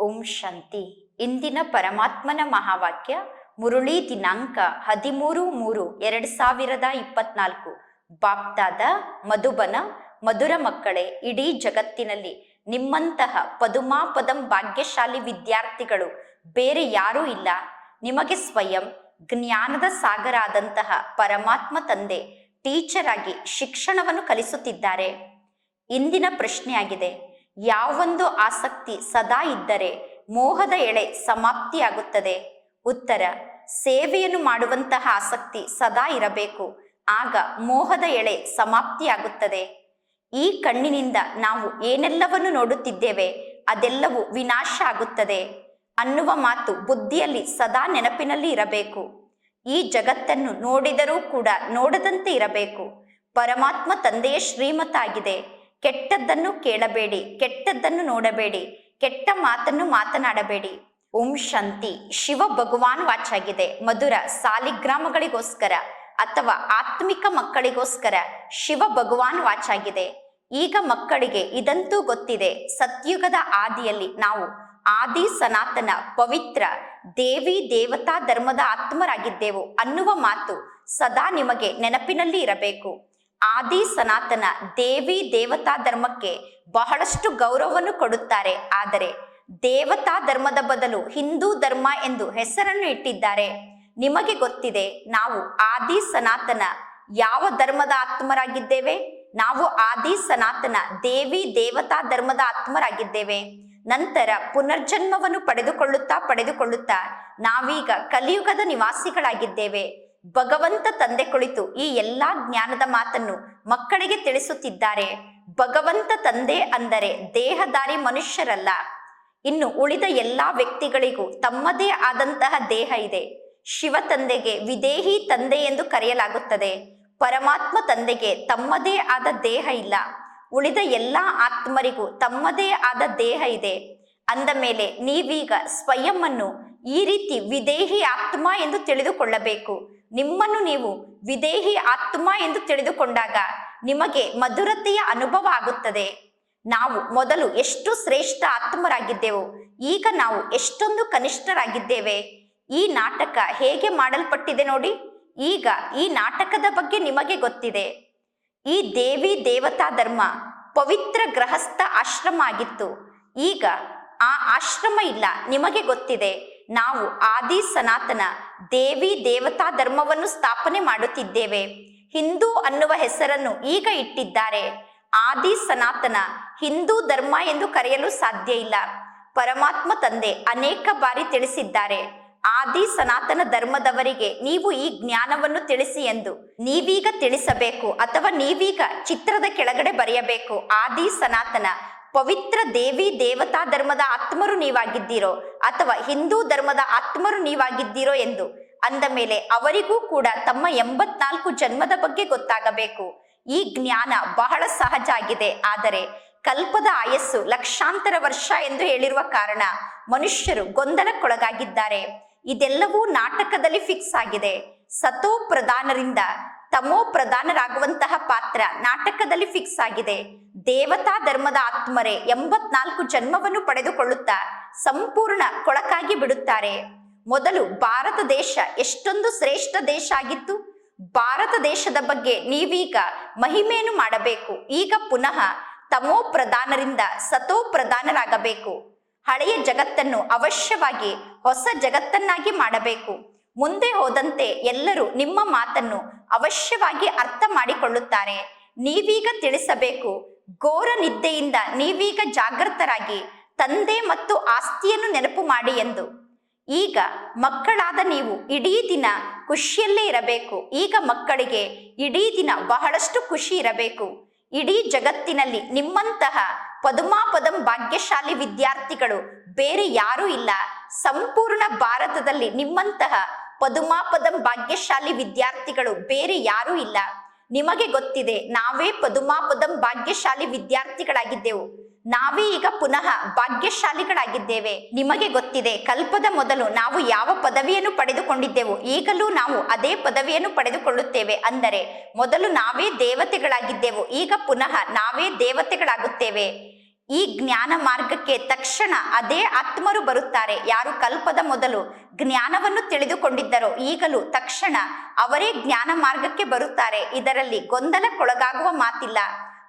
ಓಂ ಶಾಂತಿ. ಇಂದಿನ ಪರಮಾತ್ಮನ ಮಹಾವಾಕ್ಯ ಮುರುಳಿ ದಿನಾಂಕ ಹದಿಮೂರು ಮೂರು ಎರಡು ಸಾವಿರದ ಇಪ್ಪತ್ನಾಲ್ಕು. ಬಾಪ್ತಾದ ಮಧುಬನ ಮಧುರ ಮಕ್ಕಳೇ, ಇಡೀ ಜಗತ್ತಿನಲ್ಲಿ ನಿಮ್ಮಂತಹ ಪದುಮಾಪದಂ ಭಾಗ್ಯಶಾಲಿ ವಿದ್ಯಾರ್ಥಿಗಳು ಬೇರೆ ಯಾರೂ ಇಲ್ಲ. ನಿಮಗೆ ಸ್ವಯಂ ಜ್ಞಾನದ ಸಾಗರ ಆದಂತಹ ಪರಮಾತ್ಮ ತಂದೆ, ಟೀಚರ್ ಆಗಿ ಶಿಕ್ಷಣವನ್ನು ಕಲಿಸುತ್ತಿದ್ದಾರೆ. ಇಂದಿನ ಪ್ರಶ್ನೆಯಾಗಿದೆ ಯಾವೊಂದು ಆಸಕ್ತಿ ಸದಾ ಇದ್ದರೆ ಮೋಹದ ಎಳೆ ಸಮಾಪ್ತಿಯಾಗುತ್ತದೆ. ಉತ್ತರ, ಸೇವೆಯನ್ನು ಮಾಡುವಂತಹ ಆಸಕ್ತಿ ಸದಾ ಇರಬೇಕು. ಆಗ ಮೋಹದ ಎಳೆ ಸಮಾಪ್ತಿಯಾಗುತ್ತದೆ. ಈ ಕಣ್ಣಿನಿಂದ ನಾವು ಏನೆಲ್ಲವನ್ನು ನೋಡುತ್ತಿದ್ದೇವೆ, ಅದೆಲ್ಲವೂ ವಿನಾಶ ಆಗುತ್ತದೆ. ಅನ್ನುವ ಮಾತು ಬುದ್ಧಿಯಲ್ಲಿ ಸದಾ ನೆನಪಿನಲ್ಲಿ ಇರಬೇಕು. ಈ ಜಗತ್ತನ್ನು ನೋಡಿದರೂ ಕೂಡ ನೋಡದಂತೆ ಇರಬೇಕು. ಪರಮಾತ್ಮ ತಂದೆಯ ಶ್ರೀಮತ ಆಗಿದೆ ಕೆಟ್ಟದ್ದನ್ನು ಕೇಳಬೇಡಿ, ಕೆಟ್ಟದ್ದನ್ನು ನೋಡಬೇಡಿ, ಕೆಟ್ಟ ಮಾತನ್ನು ಮಾತನಾಡಬೇಡಿ. ಓಂ ಶಾಂತಿ. ಶಿವ ಭಗವಾನ್ ವಾಚ್ ಆಗಿದೆ. ಮಧುರ ಸಾಲಿಗ್ರಾಮಗಳಿಗೋಸ್ಕರ ಅಥವಾ ಆತ್ಮಿಕ ಮಕ್ಕಳಿಗೋಸ್ಕರ ಶಿವ ಭಗವಾನ್ ವಾಚ್ ಆಗಿದೆ. ಈಗ ಮಕ್ಕಳಿಗೆ ಇದಂತೂ ಗೊತ್ತಿದೆ. ಸತ್ಯುಗದ ಆದಿಯಲ್ಲಿ ನಾವು ಆದಿ ಸನಾತನ ಪವಿತ್ರ ದೇವಿ ದೇವತಾ ಧರ್ಮದ ಆತ್ಮರಾಗಿದ್ದೆವು ಅನ್ನುವ ಮಾತು ಸದಾ ನಿಮಗೆ ನೆನಪಿನಲ್ಲಿ ಇರಬೇಕು. ಆದಿ ಸನಾತನ ದೇವಿ ದೇವತಾ ಧರ್ಮಕ್ಕೆ ಬಹಳಷ್ಟು ಗೌರವವನ್ನು ಕೊಡುತ್ತಾರೆ. ಆದರೆ ದೇವತಾ ಧರ್ಮದ ಬದಲು ಹಿಂದೂ ಧರ್ಮ ಎಂದು ಹೆಸರನ್ನು ಇಟ್ಟಿದ್ದಾರೆ. ನಿಮಗೆ ಗೊತ್ತಿದೆ, ನಾವು ಆದಿ ಸನಾತನ ಯಾವ ಧರ್ಮದ ಆತ್ಮರಾಗಿದ್ದೇವೆ? ನಾವು ಆದಿ ಸನಾತನ ದೇವಿ ದೇವತಾ ಧರ್ಮದ ಆತ್ಮರಾಗಿದ್ದೇವೆ. ನಂತರ ಪುನರ್ಜನ್ಮವನ್ನು ಪಡೆದುಕೊಳ್ಳುತ್ತಾ ಪಡೆದುಕೊಳ್ಳುತ್ತಾ ನಾವೀಗ ಕಲಿಯುಗದ ನಿವಾಸಿಗಳಾಗಿದ್ದೇವೆ. ಭಗವಂತ ತಂದೆ ಕುಳಿತು ಈ ಎಲ್ಲಾ ಜ್ಞಾನದ ಮಾತನ್ನು ಮಕ್ಕಳಿಗೆ ತಿಳಿಸುತ್ತಿದ್ದಾರೆ. ಭಗವಂತ ತಂದೆ ಅಂದರೆ ದೇಹದಾರಿ ಮನುಷ್ಯರಲ್ಲ. ಇನ್ನು ಉಳಿದ ಎಲ್ಲಾ ವ್ಯಕ್ತಿಗಳಿಗೂ ತಮ್ಮದೇ ಆದಂತಹ ದೇಹ ಇದೆ. ಶಿವ ತಂದೆಗೆ ವಿದೇಹಿ ತಂದೆ ಎಂದು ಕರೆಯಲಾಗುತ್ತದೆ. ಪರಮಾತ್ಮ ತಂದೆಗೆ ತಮ್ಮದೇ ಆದ ದೇಹ ಇಲ್ಲ. ಉಳಿದ ಎಲ್ಲಾ ಆತ್ಮರಿಗೂ ತಮ್ಮದೇ ಆದ ದೇಹ ಇದೆ. ಅಂದ ಮೇಲೆ ನೀವೀಗ ಸ್ವಯಂ ಅನ್ನು ಈ ರೀತಿ ವಿದೇಹಿ ಆತ್ಮ ಎಂದು ತಿಳಿದುಕೊಳ್ಳಬೇಕು. ನಿಮ್ಮನ್ನು ನೀವು ವಿದೇಹಿ ಆತ್ಮ ಎಂದು ತಿಳಿದುಕೊಂಡಾಗ ನಿಮಗೆ ಮಧುರತೆಯ ಅನುಭವ ಆಗುತ್ತದೆ. ನಾವು ಮೊದಲು ಎಷ್ಟು ಶ್ರೇಷ್ಠ ಆತ್ಮರಾಗಿದ್ದೆವು, ಈಗ ನಾವು ಎಷ್ಟೊಂದು ಕನಿಷ್ಠರಾಗಿದ್ದೇವೆ. ಈ ನಾಟಕ ಹೇಗೆ ಮಾಡಲ್ಪಟ್ಟಿದೆ ನೋಡಿ. ಈಗ ಈ ನಾಟಕದ ಬಗ್ಗೆ ನಿಮಗೆ ಗೊತ್ತಿದೆ. ಈ ದೇವಿ ದೇವತಾ ಧರ್ಮ ಪವಿತ್ರ ಗೃಹಸ್ಥ ಆಶ್ರಮ ಆಗಿತ್ತು. ಈಗ ಆ ಆಶ್ರಮ ಇಲ್ಲ, ನಿಮಗೆ ಗೊತ್ತಿದೆ. ನಾವು ಆದಿ ಸನಾತನ ದೇವಿ ದೇವತಾ ಧರ್ಮವನ್ನು ಸ್ಥಾಪನೆ ಮಾಡುತ್ತಿದ್ದೇವೆ. ಹಿಂದೂ ಅನ್ನುವ ಹೆಸರನ್ನು ಈಗ ಇಟ್ಟಿದ್ದಾರೆ. ಆದಿ ಸನಾತನ ಹಿಂದೂ ಧರ್ಮ ಎಂದು ಕರೆಯಲು ಸಾಧ್ಯ ಇಲ್ಲ. ಪರಮಾತ್ಮ ತಂದೆ ಅನೇಕ ಬಾರಿ ತಿಳಿಸಿದ್ದಾರೆ. ಆದಿ ಸನಾತನ ಧರ್ಮದವರಿಗೆ ನೀವು ಈ ಜ್ಞಾನವನ್ನು ತಿಳಿಸಿ ಎಂದು. ನೀವೀಗ ತಿಳಿಸಬೇಕು ಅಥವಾ ನೀವೀಗ ಚಿತ್ರದ ಕೆಳಗಡೆ ಬರೆಯಬೇಕು. ಆದಿ ಸನಾತನ ಪವಿತ್ರ ದೇವಿ ದೇವತಾ ಧರ್ಮದ ಆತ್ಮರು ನೀವಾಗಿದ್ದೀರೋ ಅಥವಾ ಹಿಂದೂ ಧರ್ಮದ ಆತ್ಮರು ನೀವಾಗಿದ್ದೀರೋ ಎಂದು ಅಂದ ಮೇಲೆ ಅವರಿಗೂ ಕೂಡ ತಮ್ಮ ಎಂಬತ್ನಾಲ್ಕು ಜನ್ಮದ ಬಗ್ಗೆ ಗೊತ್ತಾಗಬೇಕು. ಈ ಜ್ಞಾನ ಬಹಳ ಸಹಜ ಆಗಿದೆ. ಆದರೆ ಕಲ್ಪದ ಆಯಸ್ಸು ಲಕ್ಷಾಂತರ ವರ್ಷ ಎಂದು ಹೇಳಿರುವ ಕಾರಣ ಮನುಷ್ಯರು ಗೊಂದಲಕ್ಕೊಳಗಾಗಿದ್ದಾರೆ. ಇದೆಲ್ಲವೂ ನಾಟಕದಲ್ಲಿ ಫಿಕ್ಸ್ ಆಗಿದೆ. ಸತೋ ಪ್ರಧಾನರಿಂದ ತಮೋ ಪ್ರಧಾನರಾಗುವಂತಹ ಪಾತ್ರ ನಾಟಕದಲ್ಲಿ ಫಿಕ್ಸ್ ಆಗಿದೆ. ದೇವತಾ ಧರ್ಮದ ಆತ್ಮರೇ ಎಂಬತ್ನಾಲ್ಕು ಜನ್ಮವನ್ನು ಪಡೆದುಕೊಳ್ಳುತ್ತಾ ಸಂಪೂರ್ಣ ಕೊಳಕಾಗಿ ಬಿಡುತ್ತಾರೆ. ಮೊದಲು ಭಾರತ ದೇಶ ಎಷ್ಟೊಂದು ಶ್ರೇಷ್ಠ ದೇಶ ಆಗಿತ್ತು. ಭಾರತ ದೇಶದ ಬಗ್ಗೆ ನೀವೀಗ ಮಹಿಮೆಯನ್ನು ಮಾಡಬೇಕು. ಈಗ ಪುನಃ ತಮೋ ಪ್ರಧಾನರಿಂದ ಸತೋ ಪ್ರಧಾನರಾಗಬೇಕು. ಹಳೆಯ ಜಗತ್ತನ್ನು ಅವಶ್ಯವಾಗಿ ಹೊಸ ಜಗತ್ತನ್ನಾಗಿ ಮಾಡಬೇಕು. ಮುಂದೆ ಹೋದಂತೆ ಎಲ್ಲರೂ ನಿಮ್ಮ ಮಾತನ್ನು ಅವಶ್ಯವಾಗಿ ಅರ್ಥ ಮಾಡಿಕೊಳ್ಳುತ್ತಾರೆ. ನೀವೀಗ ತಿಳಿಸಬೇಕು. ಘೋರ ನಿದ್ದೆಯಿಂದ ನೀವೀಗ ಜಾಗೃತರಾಗಿ ತಂದೆ ಮತ್ತು ಆಸ್ತಿಯನ್ನು ನೆನಪು ಮಾಡಿ ಎಂದು. ಈಗ ಮಕ್ಕಳಾದ ನೀವು ಇಡೀ ದಿನ ಖುಷಿಯಲ್ಲೇ ಇರಬೇಕು. ಈಗ ಮಕ್ಕಳಿಗೆ ಇಡೀ ದಿನ ಬಹಳಷ್ಟು ಖುಷಿ ಇರಬೇಕು. ಇಡೀ ಜಗತ್ತಿನಲ್ಲಿ ನಿಮ್ಮಂತಹ ಪದುಮಾಪದಂ ಭಾಗ್ಯಶಾಲಿ ವಿದ್ಯಾರ್ಥಿಗಳು ಬೇರೆ ಯಾರೂ ಇಲ್ಲ. ಸಂಪೂರ್ಣ ಭಾರತದಲ್ಲಿ ನಿಮ್ಮಂತಹ ಪದುಮಾಪದಂ ಭಾಗ್ಯಶಾಲಿ ವಿದ್ಯಾರ್ಥಿಗಳು, ಬೇರೆ ಯಾರೂ ಇಲ್ಲ. ನಿಮಗೆ ಗೊತ್ತಿದೆ, ನಾವೇ ಪದುಮಾಪದಂ ಭಾಗ್ಯಶಾಲಿ ವಿದ್ಯಾರ್ಥಿಗಳಾಗಿದ್ದೆವು. ನಾವೇ ಈಗ ಪುನಃ ಭಾಗ್ಯಶಾಲಿಗಳಾಗಿದ್ದೇವೆ. ನಿಮಗೆ ಗೊತ್ತಿದೆ, ಕಲ್ಪದ ಮೊದಲು ನಾವು ಯಾವ ಪದವಿಯನ್ನು ಪಡೆದುಕೊಂಡಿದ್ದೆವು, ಈಗಲೂ ನಾವು ಅದೇ ಪದವಿಯನ್ನು ಪಡೆದುಕೊಳ್ಳುತ್ತೇವೆ ಅಂದರೆ, ಮೊದಲು ನಾವೇ ದೇವತೆಗಳಾಗಿದ್ದೆವು, ಈಗ ಪುನಃ ನಾವೇ ದೇವತೆಗಳಾಗುತ್ತೇವೆ. ಈ ಜ್ಞಾನ ಮಾರ್ಗಕ್ಕೆ ತಕ್ಷಣ ಅದೇ ಆತ್ಮರು ಬರುತ್ತಾರೆ. ಯಾರು ಕಲ್ಪದ ಮೊದಲು ಜ್ಞಾನವನ್ನು ತಿಳಿದುಕೊಂಡಿದ್ದರೋ ಈಗಲೂ ತಕ್ಷಣ ಅವರೇ ಜ್ಞಾನ ಮಾರ್ಗಕ್ಕೆ ಬರುತ್ತಾರೆ. ಇದರಲ್ಲಿ ಗೊಂದಲಕ್ಕೊಳಗಾಗುವ ಮಾತಿಲ್ಲ.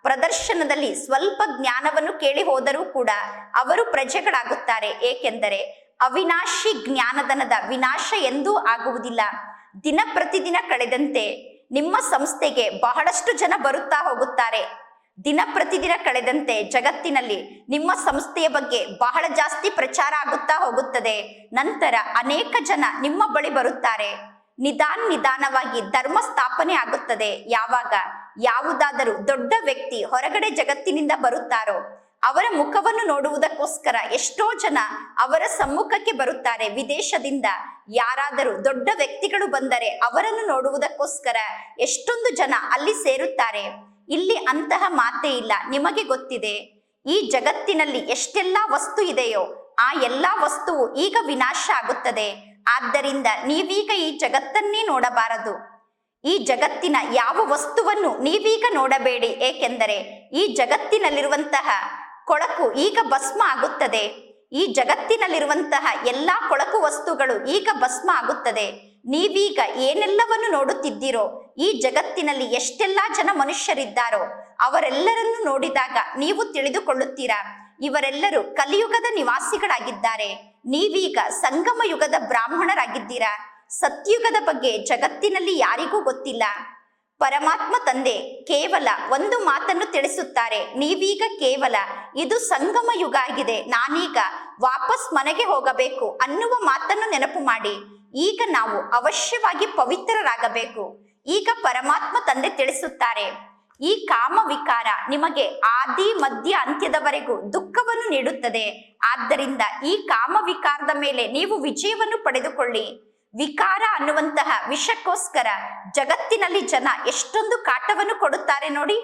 ಪ್ರದರ್ಶನದಲ್ಲಿ ಸ್ವಲ್ಪ ಜ್ಞಾನವನ್ನು ಕೇಳಿ ಹೋದರೂ ಕೂಡ ಅವರು ಪ್ರಜೆಗಳಾಗುತ್ತಾರೆ. ಏಕೆಂದರೆ ಅವಿನಾಶಿ ಜ್ಞಾನಧನದ ವಿನಾಶ ಎಂದೂ ಆಗುವುದಿಲ್ಲ. ದಿನ ಪ್ರತಿದಿನ ಕಳೆದಂತೆ ನಿಮ್ಮ ಸಂಸ್ಥೆಗೆ ಬಹಳಷ್ಟು ಜನ ಬರುತ್ತಾ ಹೋಗುತ್ತಾರೆ. ದಿನ ಪ್ರತಿದಿನ ಕಳೆದಂತೆ ಜಗತ್ತಿನಲ್ಲಿ ನಿಮ್ಮ ಸಂಸ್ಥೆಯ ಬಗ್ಗೆ ಬಹಳ ಜಾಸ್ತಿ ಪ್ರಚಾರ ಆಗುತ್ತಾ ಹೋಗುತ್ತದೆ. ನಂತರ ಅನೇಕ ಜನ ನಿಮ್ಮ ಬಳಿ ಬರುತ್ತಾರೆ. ನಿಧಾನ ನಿಧಾನವಾಗಿ ಧರ್ಮ ಸ್ಥಾಪನೆ ಆಗುತ್ತದೆ. ಯಾವಾಗ ಯಾವುದಾದರೂ ದೊಡ್ಡ ವ್ಯಕ್ತಿ ಹೊರಗಡೆ ಜಗತ್ತಿನಿಂದ ಬರುತ್ತಾರೋ, ಅವರ ಮುಖವನ್ನು ನೋಡುವುದಕ್ಕೋಸ್ಕರ ಎಷ್ಟೋ ಜನ ಅವರ ಸಮ್ಮುಖಕ್ಕೆ ಬರುತ್ತಾರೆ. ವಿದೇಶದಿಂದ ಯಾರಾದರೂ ದೊಡ್ಡ ವ್ಯಕ್ತಿಗಳು ಬಂದರೆ ಅವರನ್ನು ನೋಡುವುದಕ್ಕೋಸ್ಕರ ಎಷ್ಟೊಂದು ಜನ ಅಲ್ಲಿ ಸೇರುತ್ತಾರೆ. ಇಲ್ಲಿ ಅಂತಹ ಮಾತೇ ಇಲ್ಲ. ನಿಮಗೆ ಗೊತ್ತಿದೆ, ಈ ಜಗತ್ತಿನಲ್ಲಿ ಎಷ್ಟೆಲ್ಲ ವಸ್ತು ಇದೆಯೋ, ಆ ಎಲ್ಲಾ ವಸ್ತುವು ಈಗ ವಿನಾಶ ಆಗುತ್ತದೆ. ಆದ್ದರಿಂದ ನೀವೀಗ ಈ ಜಗತ್ತನ್ನೇ ನೋಡಬಾರದು. ಈ ಜಗತ್ತಿನ ಯಾವ ವಸ್ತುವನ್ನು ನೀವೀಗ ನೋಡಬೇಡಿ. ಏಕೆಂದರೆ ಈ ಜಗತ್ತಿನಲ್ಲಿರುವಂತಹ ಕೊಳಕು ಈಗ ಭಸ್ಮ ಆಗುತ್ತದೆ. ಈ ಜಗತ್ತಿನಲ್ಲಿರುವಂತಹ ಎಲ್ಲಾ ಕೊಳಕು ವಸ್ತುಗಳು ಈಗ ಭಸ್ಮ ಆಗುತ್ತದೆ. ನೀವೀಗ ಏನೆಲ್ಲವನ್ನು ನೋಡುತ್ತಿದ್ದೀರೋ ಈ ಜಗತ್ತಿನಲ್ಲಿ ಎಷ್ಟೆಲ್ಲ ಜನ ಮನುಷ್ಯರಿದ್ದಾರೋ ಅವರೆಲ್ಲರನ್ನು ನೋಡಿದಾಗ ನೀವು ತಿಳಿದುಕೊಳ್ಳುತ್ತೀರಾ. ಇವರೆಲ್ಲರೂ ಕಲಿಯುಗದ ನಿವಾಸಿಗಳಾಗಿದ್ದಾರೆ. ನೀವೀಗ ಸಂಗಮ ಯುಗದ ಬ್ರಾಹ್ಮಣರಾಗಿದ್ದೀರಾ? ಸತ್ಯುಗದ ಬಗ್ಗೆ ಜಗತ್ತಿನಲ್ಲಿ ಯಾರಿಗೂ ಗೊತ್ತಿಲ್ಲ. ಪರಮಾತ್ಮ ತಂದೆ ಕೇವಲ ಒಂದು ಮಾತನ್ನು ತಿಳಿಸುತ್ತಾರೆ. ನೀವೀಗ ಕೇವಲ, ಇದು ಸಂಗಮ ಯುಗ ಆಗಿದೆ, ನಾನೀಗ ವಾಪಸ್ ಮನೆಗೆ ಹೋಗಬೇಕು ಅನ್ನುವ ಮಾತನ್ನು ನೆನಪು ಮಾಡಿ. ಈಗ ನಾವು ಅವಶ್ಯವಾಗಿ ಪವಿತ್ರರಾಗಬೇಕು. ಈಗ ಪರಮಾತ್ಮ ತಂದೆ ತಿಳಿಸುತ್ತಾರೆ, ಈ ಕಾಮ ವಿಕಾರ ನಿಮಗೆ ಆದಿ, ಮಧ್ಯ, ಅಂತ್ಯದವರೆಗೂ ದುಃಖವನ್ನು ನೀಡುತ್ತದೆ. ಆದ್ದರಿಂದ ಈ ಕಾಮ ವಿಕಾರದ ಮೇಲೆ ನೀವು ವಿಜಯವನ್ನು ಪಡೆದುಕೊಳ್ಳಿ. ವಿಕಾರ ಅನ್ನುವಂತಹ ವಿಷಕ್ಕೋಸ್ಕರ ಜಗತ್ತಿನಲ್ಲಿ ಜನ ಎಷ್ಟೊಂದು ಕಾಟವನ್ನು ಕೊಡುತ್ತಾರೆ ನೋಡಿ.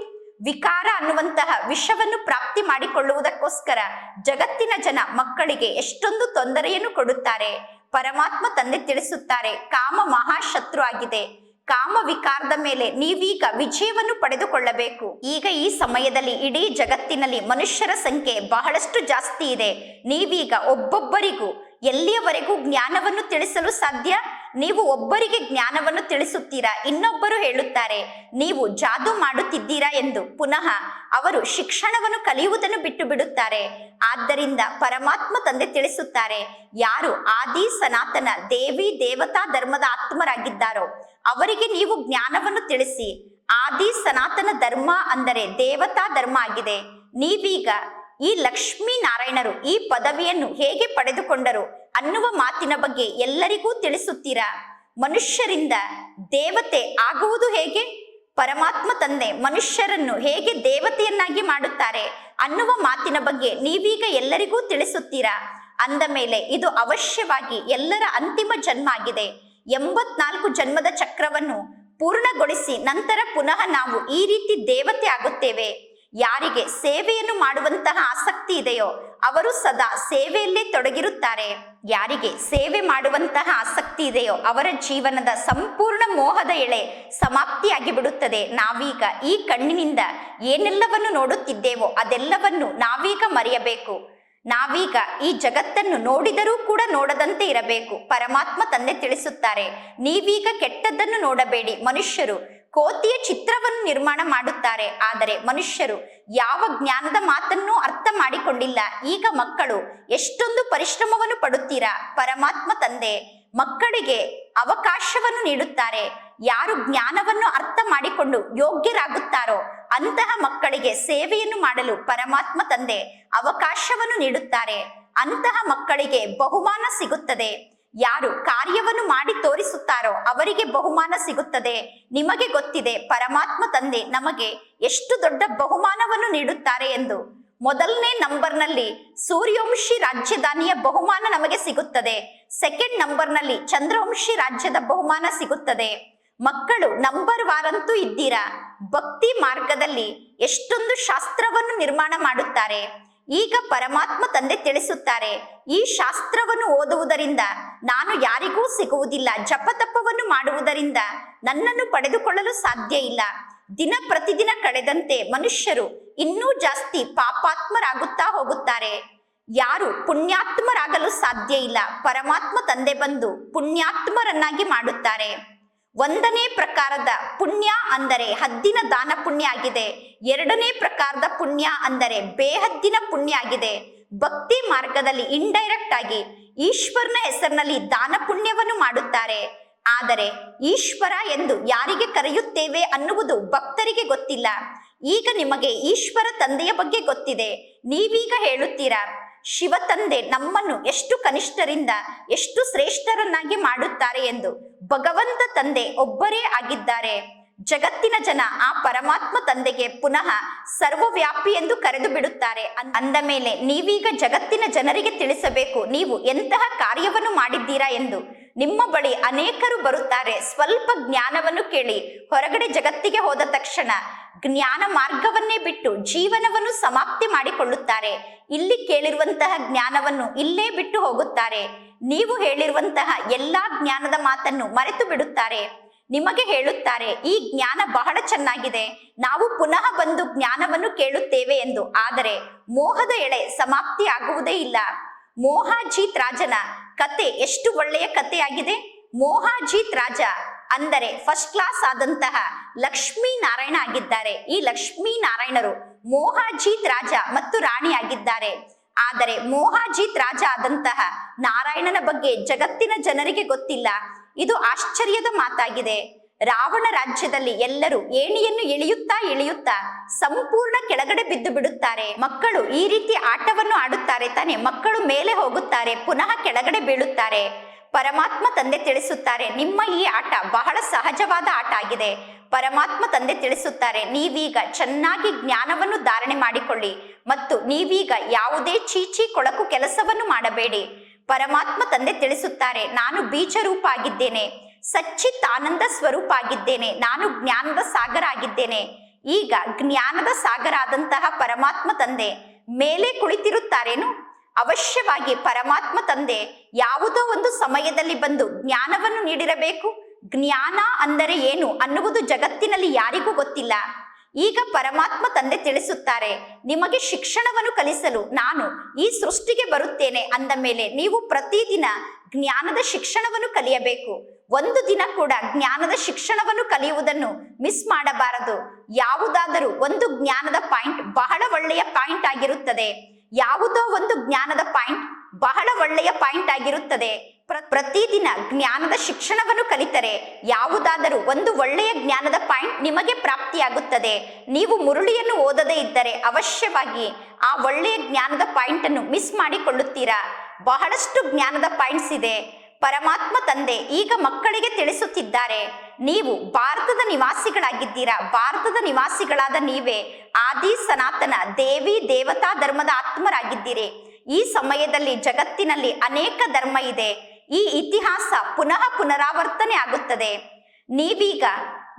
ವಿಕಾರ ಅನ್ನುವಂತಹ ವಿಷವನ್ನು ಪ್ರಾಪ್ತಿ ಮಾಡಿಕೊಳ್ಳುವುದಕ್ಕೋಸ್ಕರ ಜಗತ್ತಿನ ಜನ ಮಕ್ಕಳಿಗೆ ಎಷ್ಟೊಂದು ತೊಂದರೆಯನ್ನು ಕೊಡುತ್ತಾರೆ. ಪರಮಾತ್ಮ ತಂದೆ ತಿಳಿಸುತ್ತಾರೆ, ಕಾಮ ಮಹಾಶತ್ರು ಆಗಿದೆ. ಕಾಮ ವಿಕಾರದ ಮೇಲೆ ನೀವೀಗ ವಿಜಯವನ್ನು ಪಡೆದುಕೊಳ್ಳಬೇಕು. ಈಗ ಈ ಸಮಯದಲ್ಲಿ ಇಡೀ ಜಗತ್ತಿನಲ್ಲಿ ಮನುಷ್ಯರ ಸಂಖ್ಯೆ ಬಹಳಷ್ಟು ಜಾಸ್ತಿ ಇದೆ. ನೀವೀಗ ಒಬ್ಬೊಬ್ಬರಿಗೂ ಎಲ್ಲಿಯವರೆಗೂ ಜ್ಞಾನವನ್ನು ತಿಳಿಸಲು ಸಾಧ್ಯ? ನೀವು ಒಬ್ಬರಿಗೆ ಜ್ಞಾನವನ್ನು ತಿಳಿಸುತ್ತೀರಾ? ಇನ್ನೊಬ್ಬರು ಹೇಳುತ್ತಾರೆ, ನೀವು ಜಾದು ಮಾಡುತ್ತಿದ್ದೀರಾ? ಎಂದು. ಪುನಃ ಅವರು ಶಿಕ್ಷಣವನ್ನು ಕಲಿಯುವುದನ್ನು ಬಿಟ್ಟು ಬಿಡುತ್ತಾರೆ ಆದ್ದರಿಂದ ಪರಮಾತ್ಮ ತಂದೆ ತಿಳಿಸುತ್ತಾರೆ, ಯಾರು ಆದಿ ಸನಾತನ ದೇವಿ ದೇವತಾ ಧರ್ಮದ ಆತ್ಮರಾಗಿದ್ದಾರೋ, ಅವರಿಗೆ ನೀವು ಜ್ಞಾನವನ್ನು ತಿಳಿಸಿ. ಆದಿ ಸನಾತನ ಧರ್ಮ ಅಂದರೆ ದೇವತಾ ಧರ್ಮ ಆಗಿದೆ. ನೀವೀಗ ಈ ಲಕ್ಷ್ಮೀ ನಾರಾಯಣರು ಈ ಪದವಿಯನ್ನು ಹೇಗೆ ಪಡೆದುಕೊಂಡರು? ಅನ್ನುವ ಮಾತಿನ ಬಗ್ಗೆ ಎಲ್ಲರಿಗೂ ತಿಳಿಸುತ್ತೀರಾ? ಮನುಷ್ಯರಿಂದ ದೇವತೆ ಆಗುವುದು ಹೇಗೆ? ಪರಮಾತ್ಮ ತಂದೆ ಮನುಷ್ಯರನ್ನು ಹೇಗೆ ದೇವತೆಯನ್ನಾಗಿ ಮಾಡುತ್ತಾರೆ ಅನ್ನುವ ಮಾತಿನ ಬಗ್ಗೆ ನೀವೀಗ ಎಲ್ಲರಿಗೂ ತಿಳಿಸುತ್ತೀರಾ? ಅಂದ ಮೇಲೆ ಇದು ಅವಶ್ಯವಾಗಿ ಎಲ್ಲರ ಅಂತಿಮ ಜನ್ಮ ಆಗಿದೆ. ಎಂಬತ್ನಾಲ್ಕು ಜನ್ಮದ ಚಕ್ರವನ್ನು ಪೂರ್ಣಗೊಳಿಸಿ ನಂತರ ಪುನಃ ನಾವು ಈ ರೀತಿ ದೇವತೆ ಆಗುತ್ತೇವೆ. ಯಾರಿಗೆ ಸೇವೆಯನ್ನು ಮಾಡುವಂತಹ ಆಸಕ್ತಿ ಇದೆಯೋ ಅವರು ಸದಾ ಸೇವೆಯಲ್ಲೇ ತೊಡಗಿರುತ್ತಾರೆ. ಯಾರಿಗೆ ಸೇವೆ ಮಾಡುವಂತಹ ಆಸಕ್ತಿ ಇದೆಯೋ ಅವರ ಜೀವನದ ಸಂಪೂರ್ಣ ಮೋಹದ ಎಳೆ ಸಮಾಪ್ತಿಯಾಗಿ ಬಿಡುತ್ತದೆ ನಾವೀಗ ಈ ಕಣ್ಣಿನಿಂದ ಏನೆಲ್ಲವನ್ನು ನೋಡುತ್ತಿದ್ದೇವೋ ಅದೆಲ್ಲವನ್ನು ನಾವೀಗ ಮರೆಯಬೇಕು. ನಾವೀಗ ಈ ಜಗತ್ತನ್ನು ನೋಡಿದರೂ ಕೂಡ ನೋಡದಂತೆ ಇರಬೇಕು. ಪರಮಾತ್ಮ ತಂದೆ ತಿಳಿಸುತ್ತಾರೆ, ನೀವೀಗ ಕೆಟ್ಟದ್ದನ್ನು ನೋಡಬೇಡಿ. ಮನುಷ್ಯರು ಕೋತಿಯ ಚಿತ್ರವನ್ನು ನಿರ್ಮಾಣ ಮಾಡುತ್ತಾರೆ. ಆದರೆ ಮನುಷ್ಯರು ಯಾವ ಜ್ಞಾನದ ಮಾತನ್ನೂ ಅರ್ಥ ಮಾಡಿಕೊಂಡಿಲ್ಲ. ಈಗ ಮಕ್ಕಳು ಎಷ್ಟೊಂದು ಪರಿಶ್ರಮವನ್ನು ಪಡುತ್ತೀರಾ? ಪರಮಾತ್ಮ ತಂದೆ, ಮಕ್ಕಳಿಗೆ ಅವಕಾಶವನ್ನು ನೀಡುತ್ತಾರೆ. ಯಾರು ಜ್ಞಾನವನ್ನು ಅರ್ಥ ಮಾಡಿಕೊಂಡು ಯೋಗ್ಯರಾಗುತ್ತಾರೋ, ಅಂತಹ ಮಕ್ಕಳಿಗೆ ಸೇವೆಯನ್ನು ಮಾಡಲು ಪರಮಾತ್ಮ ತಂದೆ ಅವಕಾಶವನ್ನು ನೀಡುತ್ತಾರೆ. ಅಂತಹ ಮಕ್ಕಳಿಗೆ ಬಹುಮಾನ ಸಿಗುತ್ತದೆ. ಯಾರು ಕಾರ್ಯವನ್ನು ಮಾಡಿ ತೋರಿಸುತ್ತಾರೋ ಅವರಿಗೆ ಬಹುಮಾನ ಸಿಗುತ್ತದೆ. ನಿಮಗೆ ಗೊತ್ತಿದೆ, ಪರಮಾತ್ಮ ತಂದೆ ನಮಗೆ ಎಷ್ಟು ದೊಡ್ಡ ಬಹುಮಾನವನ್ನು ನೀಡುತ್ತಾರೆ ಎಂದು. ಮೊದಲನೇ ನಂಬರ್ನಲ್ಲಿ ಸೂರ್ಯವಂಶಿ ರಾಜ್ಯದಾನಿಯ ಬಹುಮಾನ ನಮಗೆ ಸಿಗುತ್ತದೆ. ಸೆಕೆಂಡ್ ನಂಬರ್ನಲ್ಲಿ ಚಂದ್ರವಂಶಿ ರಾಜ್ಯದ ಬಹುಮಾನ ಸಿಗುತ್ತದೆ. ಮಕ್ಕಳು ನಂಬರ್ ವಾರಂತೂ ಇದ್ದೀರಾ? ಭಕ್ತಿ ಮಾರ್ಗದಲ್ಲಿ ಎಷ್ಟೊಂದು ಶಾಸ್ತ್ರವನ್ನು ನಿರ್ಮಾಣ ಮಾಡುತ್ತಾರೆ. ಈಗ ಪರಮಾತ್ಮ ತಂದೆ ತಿಳಿಸುತ್ತಾರೆ, ಈ ಶಾಸ್ತ್ರವನ್ನು ಓದುವುದರಿಂದ ನಾನು ಯಾರಿಗೂ ಸಿಗುವುದಿಲ್ಲ, ಜಪತಪವನ್ನು ಮಾಡುವುದರಿಂದ ನನ್ನನ್ನು ಪಡೆದುಕೊಳ್ಳಲು ಸಾಧ್ಯ ಇಲ್ಲ. ದಿನ ಪ್ರತಿದಿನ ಕಳೆದಂತೆ ಮನುಷ್ಯರು ಇನ್ನೂ ಜಾಸ್ತಿ ಪಾಪಾತ್ಮರಾಗುತ್ತಾ ಹೋಗುತ್ತಾರೆ. ಯಾರು ಪುಣ್ಯಾತ್ಮರಾಗಲು ಸಾಧ್ಯ ಇಲ್ಲ, ಪರಮಾತ್ಮ ತಂದೆ ಬಂದು ಪುಣ್ಯಾತ್ಮರನ್ನಾಗಿ ಮಾಡುತ್ತಾರೆ. ಒಂದನೇ ಪ್ರಕಾರದ ಪುಣ್ಯ ಅಂದರೆ ಹದ್ದಿನ ದಾನ ಪುಣ್ಯ ಆಗಿದೆ. ಎರಡನೇ ಪ್ರಕಾರದ ಪುಣ್ಯ ಅಂದರೆ ಬೇಹದ್ದಿನ ಪುಣ್ಯ ಆಗಿದೆ. ಭಕ್ತಿ ಮಾರ್ಗದಲ್ಲಿ ಇಂಡೈರೆಕ್ಟ್ ಆಗಿ ಈಶ್ವರನ ಹೆಸರಿನಲ್ಲಿ ದಾನ ಪುಣ್ಯವನ್ನು ಮಾಡುತ್ತಾರೆ. ಆದರೆ ಈಶ್ವರ ಎಂದು ಯಾರಿಗೆ ಕರೆಯುತ್ತೇವೆ ಅನ್ನುವುದು ಭಕ್ತರಿಗೆ ಗೊತ್ತಿಲ್ಲ. ಈಗ ನಿಮಗೆ ಈಶ್ವರ ತಂದೆಯ ಬಗ್ಗೆ ಗೊತ್ತಿದೆ. ನೀವೀಗ ಹೇಳುತ್ತೀರಾ? ಶಿವ ತಂದೆ ನಮ್ಮನ್ನು ಎಷ್ಟು ಕನಿಷ್ಠರಿಂದ, ಎಷ್ಟು ಶ್ರೇಷ್ಠರನ್ನಾಗಿ ಮಾಡುತ್ತಾರೆ ಎಂದು ಭಗವಂತ ತಂದೆ ಒಬ್ಬರೇ ಆಗಿದ್ದಾರೆ. ಜಗತ್ತಿನ ಜನ ಆ ಪರಮಾತ್ಮ ತಂದೆಗೆ ಪುನಃ ಸರ್ವವ್ಯಾಪಿ ಎಂದು ಕರೆದು ಬಿಡುತ್ತಾರೆ. ಅಂದ ಮೇಲೆ ನೀವೀಗ ಜಗತ್ತಿನ ಜನರಿಗೆ ತಿಳಿಸಬೇಕು, ನೀವು ಎಂತಹ ಕಾರ್ಯವನ್ನು ಮಾಡಿದ್ದೀರಾ ಎಂದು ನಿಮ್ಮ ಬಳಿ ಅನೇಕರು ಬರುತ್ತಾರೆ. ಸ್ವಲ್ಪ ಜ್ಞಾನವನ್ನು ಕೇಳಿ. ಹೊರಗಡೆ ಜಗತ್ತಿಗೆ ಹೋದ ತಕ್ಷಣ ಜ್ಞಾನ ಮಾರ್ಗವನ್ನೇ ಬಿಟ್ಟು ಜೀವನವನ್ನು ಸಮಾಪ್ತಿ ಮಾಡಿಕೊಳ್ಳುತ್ತಾರೆ. ಇಲ್ಲಿ ಕೇಳಿರುವಂತಹ ಜ್ಞಾನವನ್ನು ಇಲ್ಲೇ ಬಿಟ್ಟು ಹೋಗುತ್ತಾರೆ. ನೀವು ಹೇಳಿರುವಂತಹ ಎಲ್ಲಾ ಜ್ಞಾನದ ಮಾತನ್ನು ಮರೆತು ಬಿಡುತ್ತಾರೆ. ನಿಮಗೆ ಹೇಳುತ್ತಾರೆ, ಈ ಜ್ಞಾನ ಬಹಳ ಚೆನ್ನಾಗಿದೆ. ನಾವು ಪುನಃ ಬಂದು ಜ್ಞಾನವನ್ನು ಕೇಳುತ್ತೇವೆ ಎಂದು. ಆದರೆ ಮೋಹದ ಎಳೆ ಸಮಾಪ್ತಿ ಆಗುವುದೇ ಇಲ್ಲ. ಮೋಹಾಜೀತ್ ರಾಜನ ಕತೆ ಎಷ್ಟು ಒಳ್ಳೆಯ ಕಥೆಯಾಗಿದೆ ಮೋಹಾಜೀತ್ ರಾಜ ಅಂದರೆ ಫಸ್ಟ್ ಕ್ಲಾಸ್ ಆದಂತಹ ಲಕ್ಷ್ಮೀ ನಾರಾಯಣ ಆಗಿದ್ದಾರೆ. ಈ ಲಕ್ಷ್ಮೀ ನಾರಾಯಣರು ಮೋಹಾಜೀತ್ ರಾಜ ಮತ್ತು ರಾಣಿ ಆಗಿದ್ದಾರೆ. ಆದರೆ ಮೋಹಾಜೀತ್ ರಾಜ ಆದಂತಹ ನಾರಾಯಣನ ಬಗ್ಗೆ ಜಗತ್ತಿನ ಜನರಿಗೆ ಗೊತ್ತಿಲ್ಲ. ಇದು ಆಶ್ಚರ್ಯದ ಮಾತಾಗಿದೆ. ರಾವಣ ರಾಜ್ಯದಲ್ಲಿ ಎಲ್ಲರೂ ಏಣಿಯನ್ನು ಇಳಿಯುತ್ತಾ ಇಳಿಯುತ್ತಾ ಸಂಪೂರ್ಣ ಕೆಳಗಡೆ ಬಿದ್ದು ಬಿಡುತ್ತಾರೆ. ಮಕ್ಕಳು ಈ ರೀತಿ ಆಟವನ್ನು ಆಡುತ್ತಾರೆ ತಾನೆ. ಮಕ್ಕಳು ಮೇಲೆ ಹೋಗುತ್ತಾರೆ, ಪುನಃ ಕೆಳಗಡೆ ಬೀಳುತ್ತಾರೆ. ಪರಮಾತ್ಮ ತಂದೆ ತಿಳಿಸುತ್ತಾರೆ, ನಿಮ್ಮ ಈ ಆಟ ಬಹಳ ಸಹಜವಾದ ಆಟ ಆಗಿದೆ. ಪರಮಾತ್ಮ ತಂದೆ ತಿಳಿಸುತ್ತಾರೆ, ನೀವೀಗ ಚೆನ್ನಾಗಿ ಜ್ಞಾನವನ್ನು ಧಾರಣೆ ಮಾಡಿಕೊಳ್ಳಿ ಮತ್ತು ನೀವೀಗ ಯಾವುದೇ ಚೀಚಿ ಕೊಳಕು ಕೆಲಸವನ್ನು ಮಾಡಬೇಡಿ. ಪರಮಾತ್ಮ ತಂದೆ ತಿಳಿಸುತ್ತಾರೆ, ನಾನು ಬೀಜ ರೂಪ ಆಗಿದ್ದೇನೆ. ಸಚ್ಚಿತ್ ಆನಂದ ಸ್ವರೂಪ ಆಗಿದ್ದೇನೆ ನಾನು ಜ್ಞಾನದ ಸಾಗರ ಆಗಿದ್ದೇನೆ ಈಗ ಜ್ಞಾನದ ಸಾಗರ ಆದಂತಹ ಪರಮಾತ್ಮ ತಂದೆ ಮೇಲೆ ಕುಳಿತಿರುತ್ತಾರೇನು? ಅವಶ್ಯವಾಗಿ ಪರಮಾತ್ಮ ತಂದೆ ಯಾವುದೋ ಒಂದು ಸಮಯದಲ್ಲಿ ಬಂದು ಜ್ಞಾನವನ್ನು ನೀಡಿರಬೇಕು. ಜ್ಞಾನ ಅಂದರೆ ಏನು ಅನ್ನುವುದು ಜಗತ್ತಿನಲ್ಲಿ ಯಾರಿಗೂ ಗೊತ್ತಿಲ್ಲ. ಈಗ ಪರಮಾತ್ಮ ತಂದೆ ತಿಳಿಸುತ್ತಾರೆ, ನಿಮಗೆ ಶಿಕ್ಷಣವನ್ನು ಕಲಿಸಲು ನಾನು ಈ ಸೃಷ್ಟಿಗೆ ಬರುತ್ತೇನೆ ಅಂದ ಮೇಲೆ, ನೀವು ಪ್ರತಿದಿನ ಜ್ಞಾನದ ಶಿಕ್ಷಣವನ್ನು ಕಲಿಯಬೇಕು. ಒಂದು ದಿನ ಕೂಡ ಜ್ಞಾನದ ಶಿಕ್ಷಣವನ್ನು ಕಲಿಯುವುದನ್ನು ಮಿಸ್ ಮಾಡಬಾರದು. ಯಾವುದಾದರೂ ಒಂದು ಜ್ಞಾನದ ಪಾಯಿಂಟ್ ಬಹಳ ಒಳ್ಳೆಯ ಪಾಯಿಂಟ್ ಆಗಿರುತ್ತದೆ. ಯಾವುದೋ ಒಂದು ಜ್ಞಾನದ ಪಾಯಿಂಟ್ ಬಹಳ ಒಳ್ಳೆಯ ಪಾಯಿಂಟ್ ಆಗಿರುತ್ತದೆ. ಪ್ರ- ಪ್ರತಿದಿನ ಜ್ಞಾನದ ಶಿಕ್ಷಣವನ್ನು ಕಲಿತರೆ ಯಾವುದಾದರೂ ಒಂದು ಒಳ್ಳೆಯ ಜ್ಞಾನದ ಪಾಯಿಂಟ್ ನಿಮಗೆ ಪ್ರಾಪ್ತಿಯಾಗುತ್ತದೆ. ನೀವು ಮುರುಳಿಯನ್ನು ಓದದೇ ಇದ್ದರೆ ಅವಶ್ಯವಾಗಿ ಆ ಒಳ್ಳೆಯ ಜ್ಞಾನದ ಪಾಯಿಂಟ್ ಅನ್ನು ಮಿಸ್ ಮಾಡಿಕೊಳ್ಳುತ್ತೀರಾ? ಬಹಳಷ್ಟು ಜ್ಞಾನದ ಪಾಯಿಂಟ್ಸ್ ಇದೆ. ಪರಮಾತ್ಮ ತಂದೆ ಈಗ ಮಕ್ಕಳಿಗೆ ತಿಳಿಸುತ್ತಿದ್ದಾರೆ. ನೀವು ಭಾರತದ ನಿವಾಸಿಗಳಾಗಿದ್ದೀರಾ? ಭಾರತದ ನಿವಾಸಿಗಳಾದ ನೀವೇ ಆದಿ ಸನಾತನ ದೇವಿ ದೇವತಾ ಧರ್ಮದ ಆತ್ಮರಾಗಿದ್ದೀರಿ. ಈ ಸಮಯದಲ್ಲಿ ಜಗತ್ತಿನಲ್ಲಿ ಅನೇಕ ಧರ್ಮ ಇದೆ. ಈ ಇತಿಹಾಸ ಪುನಃ ಪುನರಾವರ್ತನೆ ಆಗುತ್ತದೆ. ನೀವೀಗ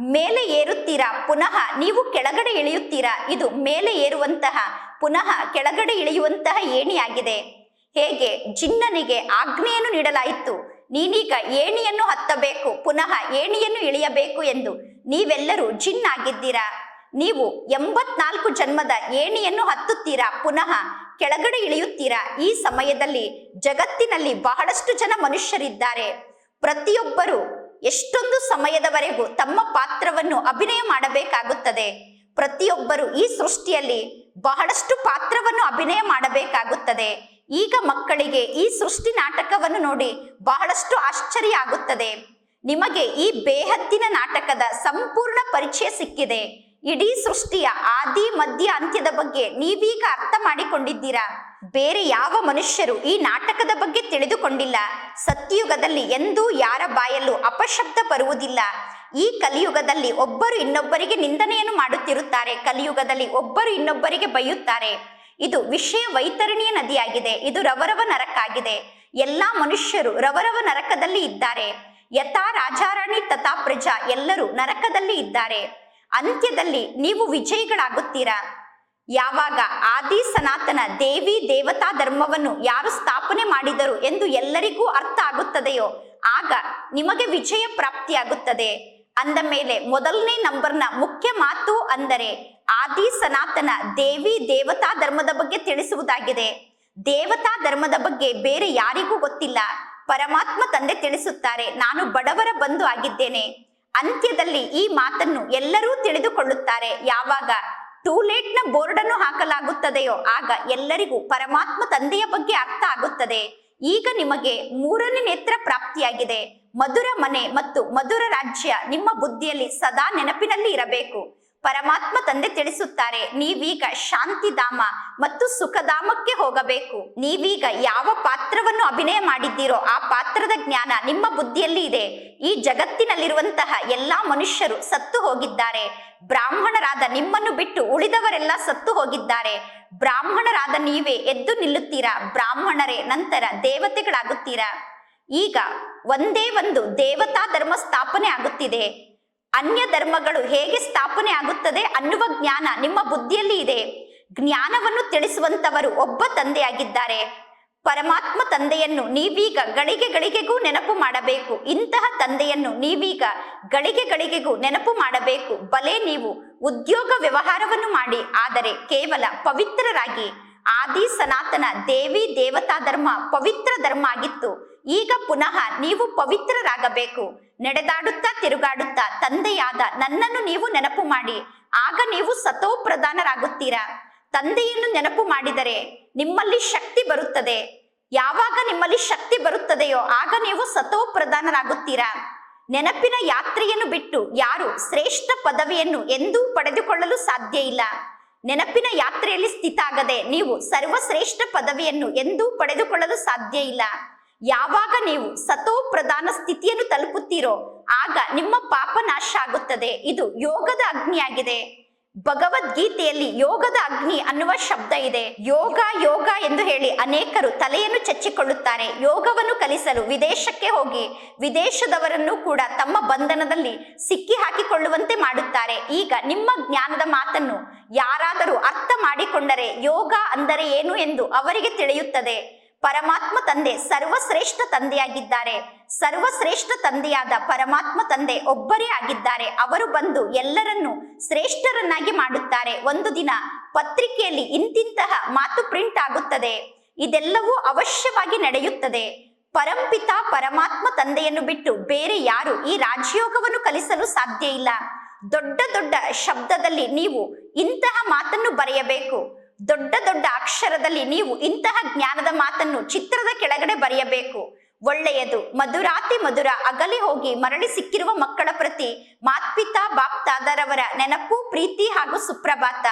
ಮೇಲೆ ಏರುತ್ತೀರಾ? ಪುನಃ ನೀವು ಕೆಳಗಡೆ ಇಳಿಯುತ್ತೀರಾ? ಇದು ಮೇಲೆ ಏರುವಂತಹ, ಪುನಃ ಕೆಳಗಡೆ ಇಳಿಯುವಂತಹ ಏಣಿಯಾಗಿದೆ. ಹೇಗೆ? ಜಿನ್ನನಿಗೆ ಆಜ್ಞೆಯನ್ನು ನೀಡಲಾಯಿತು. ನೀನೀಗ ಏಣಿಯನ್ನು ಹತ್ತಬೇಕು, ಪುನಃ ಏಣಿಯನ್ನು ಇಳಿಯಬೇಕು ಎಂದು ನೀವೆಲ್ಲರೂ ಜಿನ್ ಆಗಿದ್ದೀರಾ ನೀವು ಎಂಬತ್ನಾಲ್ಕು ಜನ್ಮದ ಏಣಿಯನ್ನು ಹತ್ತುತ್ತೀರಾ, ಪುನಃ ಕೆಳಗಡೆ ಇಳಿಯುತ್ತೀರಾ? ಈ ಸಮಯದಲ್ಲಿ ಜಗತ್ತಿನಲ್ಲಿ ಬಹಳಷ್ಟು ಜನ ಮನುಷ್ಯರಿದ್ದಾರೆ. ಪ್ರತಿಯೊಬ್ಬರು ಎಷ್ಟೊಂದು ಸಮಯದವರೆಗೂ ತಮ್ಮ ಪಾತ್ರವನ್ನು ಅಭಿನಯ ಮಾಡಬೇಕಾಗುತ್ತದೆ. ಪ್ರತಿಯೊಬ್ಬರು ಈ ಸೃಷ್ಟಿಯಲ್ಲಿ ಬಹಳಷ್ಟು ಪಾತ್ರವನ್ನು ಅಭಿನಯ ಮಾಡಬೇಕಾಗುತ್ತದೆ. ಈಗ ಮಕ್ಕಳಿಗೆ ಈ ಸೃಷ್ಟಿ ನಾಟಕವನ್ನು ನೋಡಿ ಬಹಳಷ್ಟು ಆಶ್ಚರ್ಯ ಆಗುತ್ತದೆ. ನಿಮಗೆ ಈ ಬೇಹತ್ತಿನ ನಾಟಕದ ಸಂಪೂರ್ಣ ಪರಿಚಯ ಸಿಕ್ಕಿದೆ. ಇಡೀ ಸೃಷ್ಟಿಯ ಆದಿ, ಮಧ್ಯ, ಅಂತ್ಯದ ಬಗ್ಗೆ ನೀವೀಗ ಅರ್ಥ ಮಾಡಿಕೊಂಡಿದ್ದೀರಾ? ಬೇರೆ ಯಾವ ಮನುಷ್ಯರು ಈ ನಾಟಕದ ಬಗ್ಗೆ ತಿಳಿದುಕೊಂಡಿಲ್ಲ? ಸತ್ಯಯುಗದಲ್ಲಿ ಎಂದೂ ಯಾರ ಬಾಯಲ್ಲೂ ಅಪಶಬ್ದ ಬರುವುದಿಲ್ಲ. ಈ ಕಲಿಯುಗದಲ್ಲಿ ಒಬ್ಬರು ಇನ್ನೊಬ್ಬರಿಗೆ ನಿಂದನೆಯನ್ನು ಮಾಡುತ್ತಿರುತ್ತಾರೆ. ಕಲಿಯುಗದಲ್ಲಿ ಒಬ್ಬರು ಇನ್ನೊಬ್ಬರಿಗೆ ಬೈಯುತ್ತಾರೆ. ಇದು ವಿಷಯ ವೈತರಣಿಯ ನದಿಯಾಗಿದೆ, ಇದು ರವರವ ನರಕಾಗಿದೆ. ಎಲ್ಲಾ ಮನುಷ್ಯರು ರವರವ ನರಕದಲ್ಲಿ ಇದ್ದಾರೆ. ಯಥಾ ರಾಜಾರಾಣಿ ತಥಾ ಪ್ರಜಾ ಎಲ್ಲರೂ ನರಕದಲ್ಲಿ ಇದ್ದಾರೆ. ಅಂತ್ಯದಲ್ಲಿ ನೀವು ವಿಜಯಿಗಳಾಗುತ್ತೀರಾ. ಯಾವಾಗ ಆದಿ ಸನಾತನ ದೇವಿ ದೇವತಾ ಧರ್ಮವನ್ನು ಯಾರು ಸ್ಥಾಪನೆ ಮಾಡಿದರು ಎಂದು ಎಲ್ಲರಿಗೂ ಅರ್ಥ ಆಗುತ್ತದೆಯೋ, ಆಗ ನಿಮಗೆ ವಿಜಯ ಪ್ರಾಪ್ತಿಯಾಗುತ್ತದೆ. ಅಂದ ಮೇಲೆ ಮೊದಲನೇ ನಂಬರ್ನ ಮುಖ್ಯ ಮಾತು ಅಂದರೆ ಆದಿ ಸನಾತನ ದೇವಿ ದೇವತಾ ಧರ್ಮದ ಬಗ್ಗೆ ತಿಳಿಸುವುದಾಗಿದೆ. ದೇವತಾ ಧರ್ಮದ ಬಗ್ಗೆ ಬೇರೆ ಯಾರಿಗೂ ಗೊತ್ತಿಲ್ಲ. ಪರಮಾತ್ಮ ತಂದೆ ತಿಳಿಸುತ್ತಾರೆ, ನಾನು ಬಡವರ ಬಂಧು ಆಗಿದ್ದೇನೆ. ಅಂತ್ಯದಲ್ಲಿ ಈ ಮಾತನ್ನು ಎಲ್ಲರೂ ತಿಳಿದುಕೊಳ್ಳುತ್ತಾರೆ. ಯಾವಾಗ? ಟೂ ಲೇಟ್ನ ಬೋರ್ಡ್ ಅನ್ನು ಹಾಕಲಾಗುತ್ತದೆಯೋ ಆಗ ಎಲ್ಲರಿಗೂ ಪರಮಾತ್ಮ ತಂದೆಯ ಬಗ್ಗೆ ಅರ್ಥ ಆಗುತ್ತದೆ. ಈಗ ನಿಮಗೆ ಮೂರನೇ ನೇತ್ರ ಪ್ರಾಪ್ತಿಯಾಗಿದೆ. ಮಧುರ ಮನೆ ಮತ್ತು ಮಧುರ ರಾಜ್ಯ ನಿಮ್ಮ ಬುದ್ಧಿಯಲ್ಲಿ ಸದಾ ನೆನಪಿನಲ್ಲಿ ಇರಬೇಕು. ಪರಮಾತ್ಮ ತಂದೆ ತಿಳಿಸುತ್ತಾರೆ, ನೀವೀಗ ಶಾಂತಿಧಾಮ ಮತ್ತು ಸುಖಧಾಮಕ್ಕೆ ಹೋಗಬೇಕು. ನೀವೀಗ ಯಾವ ಪಾತ್ರವನ್ನು ಅಭಿನಯ ಮಾಡಿದ್ದೀರೋ ಆ ಪಾತ್ರದ ಜ್ಞಾನ ನಿಮ್ಮ ಬುದ್ಧಿಯಲ್ಲಿ ಇದೆ. ಈ ಜಗತ್ತಿನಲ್ಲಿರುವಂತಹ ಎಲ್ಲಾ ಮನುಷ್ಯರು ಸತ್ತು ಹೋಗಿದ್ದಾರೆ. ಬ್ರಾಹ್ಮಣರಾದ ನಿಮ್ಮನ್ನು ಬಿಟ್ಟು ಉಳಿದವರೆಲ್ಲ ಸತ್ತು ಹೋಗಿದ್ದಾರೆ. ಬ್ರಾಹ್ಮಣರಾದ ನೀವೇ ಎದ್ದು ನಿಲ್ಲುತ್ತೀರಾ? ಬ್ರಾಹ್ಮಣರೇ, ನಂತರ ದೇವತೆಗಳಾಗುತ್ತೀರಾ? ಈಗ ಒಂದೇ ಒಂದು ದೇವತಾ ಧರ್ಮ ಸ್ಥಾಪನೆ ಆಗುತ್ತಿದೆ. ಅನ್ಯ ಧರ್ಮಗಳು ಹೇಗೆ ಸ್ಥಾಪನೆ ಆಗುತ್ತದೆ ಅನ್ನುವ ಜ್ಞಾನ ನಿಮ್ಮ ಬುದ್ಧಿಯಲ್ಲಿ ಇದೆ. ಜ್ಞಾನವನ್ನು ತಿಳಿಸುವಂತವರು ಒಬ್ಬ ತಂದೆಯಾಗಿದ್ದಾರೆ. ಪರಮಾತ್ಮ ತಂದೆಯನ್ನು ನೀವೀಗ ಗಳಿಗೆ ಗಳಿಗೆಗೂ ನೆನಪು ಮಾಡಬೇಕು. ಇಂತಹ ತಂದೆಯನ್ನು ನೀವೀಗ ಗಳಿಗೆ ಗಳಿಗೆಗೂ ನೆನಪು ಮಾಡಬೇಕು. ಬಲೆ ನೀವು ಉದ್ಯೋಗ ವ್ಯವಹಾರವನ್ನು ಮಾಡಿ, ಆದರೆ ಕೇವಲ ಪವಿತ್ರರಾಗಿ. ಆದಿ ಸನಾತನ ದೇವಿ ದೇವತಾ ಧರ್ಮ ಪವಿತ್ರ ಧರ್ಮ ಆಗಿತ್ತು. ಈಗ ಪುನಃ ನೀವು ಪವಿತ್ರರಾಗಬೇಕು. ನಡೆದಾಡುತ್ತಾ ತಿರುಗಾಡುತ್ತಾ ತಂದೆಯಾದ ನನ್ನನ್ನು ನೀವು ನೆನಪು ಮಾಡಿ. ಆಗ ನೀವು ಸತೋ ಪ್ರಧಾನರಾಗುತ್ತೀರಾ ತಂದೆಯನ್ನು ನೆನಪು ಮಾಡಿದರೆ ನಿಮ್ಮಲ್ಲಿ ಶಕ್ತಿ ಬರುತ್ತದೆ. ಯಾವಾಗ ನಿಮ್ಮಲ್ಲಿ ಶಕ್ತಿ ಬರುತ್ತದೆಯೋ ಆಗ ನೀವು ಸತೋ ಪ್ರಧಾನರಾಗುತ್ತೀರಾ ನೆನಪಿನ ಯಾತ್ರೆಯನ್ನು ಬಿಟ್ಟು ಯಾರು ಶ್ರೇಷ್ಠ ಪದವಿಯನ್ನು ಎಂದೂ ಪಡೆದುಕೊಳ್ಳಲು ಸಾಧ್ಯ ಇಲ್ಲ. ನೆನಪಿನ ಯಾತ್ರೆಯಲ್ಲಿ ಸ್ಥಿತ ಆಗದೆ ನೀವು ಸರ್ವಶ್ರೇಷ್ಠ ಪದವಿಯನ್ನು ಎಂದೂ ಪಡೆದುಕೊಳ್ಳಲು ಸಾಧ್ಯ ಇಲ್ಲ. ಯಾವಾಗ ನೀವು ಸತೋ ಪ್ರಧಾನ ಸ್ಥಿತಿಯನ್ನು ತಲುಪುತ್ತೀರೋ, ಆಗ ನಿಮ್ಮ ಪಾಪ ನಾಶ ಆಗುತ್ತದೆ. ಇದು ಯೋಗದ ಅಗ್ನಿಯಾಗಿದೆ. ಭಗವದ್ಗೀತೆಯಲ್ಲಿ ಯೋಗದ ಅಗ್ನಿ ಅನ್ನುವ ಶಬ್ದ ಇದೆ. ಯೋಗ ಯೋಗ ಎಂದು ಹೇಳಿ ಅನೇಕರು ತಲೆಯನ್ನು ಚಚ್ಚಿಕೊಳ್ಳುತ್ತಾರೆ. ಯೋಗವನ್ನು ಕಲಿಸಲು ವಿದೇಶಕ್ಕೆ ಹೋಗಿ, ವಿದೇಶದವರನ್ನು ಕೂಡ ತಮ್ಮ ಬಂಧನದಲ್ಲಿ ಸಿಕ್ಕಿ ಹಾಕಿಕೊಳ್ಳುವಂತೆ ಮಾಡುತ್ತಾರೆ. ಈಗ ನಿಮ್ಮ ಜ್ಞಾನದ ಮಾತನ್ನು ಯಾರಾದರೂ ಅರ್ಥ ಮಾಡಿಕೊಂಡರೆ ಯೋಗ ಅಂದರೆ ಏನು ಎಂದು ಅವರಿಗೆ ತಿಳಿಯುತ್ತದೆ. ಪರಮಾತ್ಮ ತಂದೆ ಸರ್ವಶ್ರೇಷ್ಠ ತಂದೆಯಾಗಿದ್ದಾರೆ. ಸರ್ವಶ್ರೇಷ್ಠ ತಂದೆಯಾದ ಪರಮಾತ್ಮ ತಂದೆ ಒಬ್ಬರೇ ಆಗಿದ್ದಾರೆ. ಅವರು ಬಂದು ಎಲ್ಲರನ್ನು ಶ್ರೇಷ್ಠರನ್ನಾಗಿ ಮಾಡುತ್ತಾರೆ. ಒಂದು ದಿನ ಪತ್ರಿಕೆಯಲ್ಲಿ ಇಂತಿಂತಹ ಮಾತು ಪ್ರಿಂಟ್ ಆಗುತ್ತದೆ. ಇದೆಲ್ಲವೂ ಅವಶ್ಯವಾಗಿ ನಡೆಯುತ್ತದೆ. ಪರಂಪಿತ ಪರಮಾತ್ಮ ತಂದೆಯನ್ನು ಬಿಟ್ಟು ಬೇರೆ ಯಾರು ಈ ರಾಜಯೋಗವನ್ನು ಕಲಿಸಲು ಸಾಧ್ಯ ಇಲ್ಲ. ದೊಡ್ಡ ದೊಡ್ಡ ಶಬ್ದದಲ್ಲಿ ನೀವು ಇಂತಹ ಮಾತನ್ನು ಬರೆಯಬೇಕು. ದೊಡ್ಡ ದೊಡ್ಡ ಅಕ್ಷರದಲ್ಲಿ ನೀವು ಇಂತಹ ಜ್ಞಾನದ ಮಾತನ್ನು ಚಿತ್ರದ ಕೆಳಗಡೆ ಬರೆಯಬೇಕು. ಒಳ್ಳೆಯದು, ಮಧುರಾತಿ ಮಧುರ, ಅಗಲಿ ಹೋಗಿ ಮರಳಿ ಸಿಕ್ಕಿರುವ ಮಕ್ಕಳ ಪ್ರತಿ ಮಾತ್ಪಿತಾ, ಬಾಪ್ತಾದರವರ ನೆನಪು, ಪ್ರೀತಿ ಹಾಗೂ ಸುಪ್ರಭಾತ.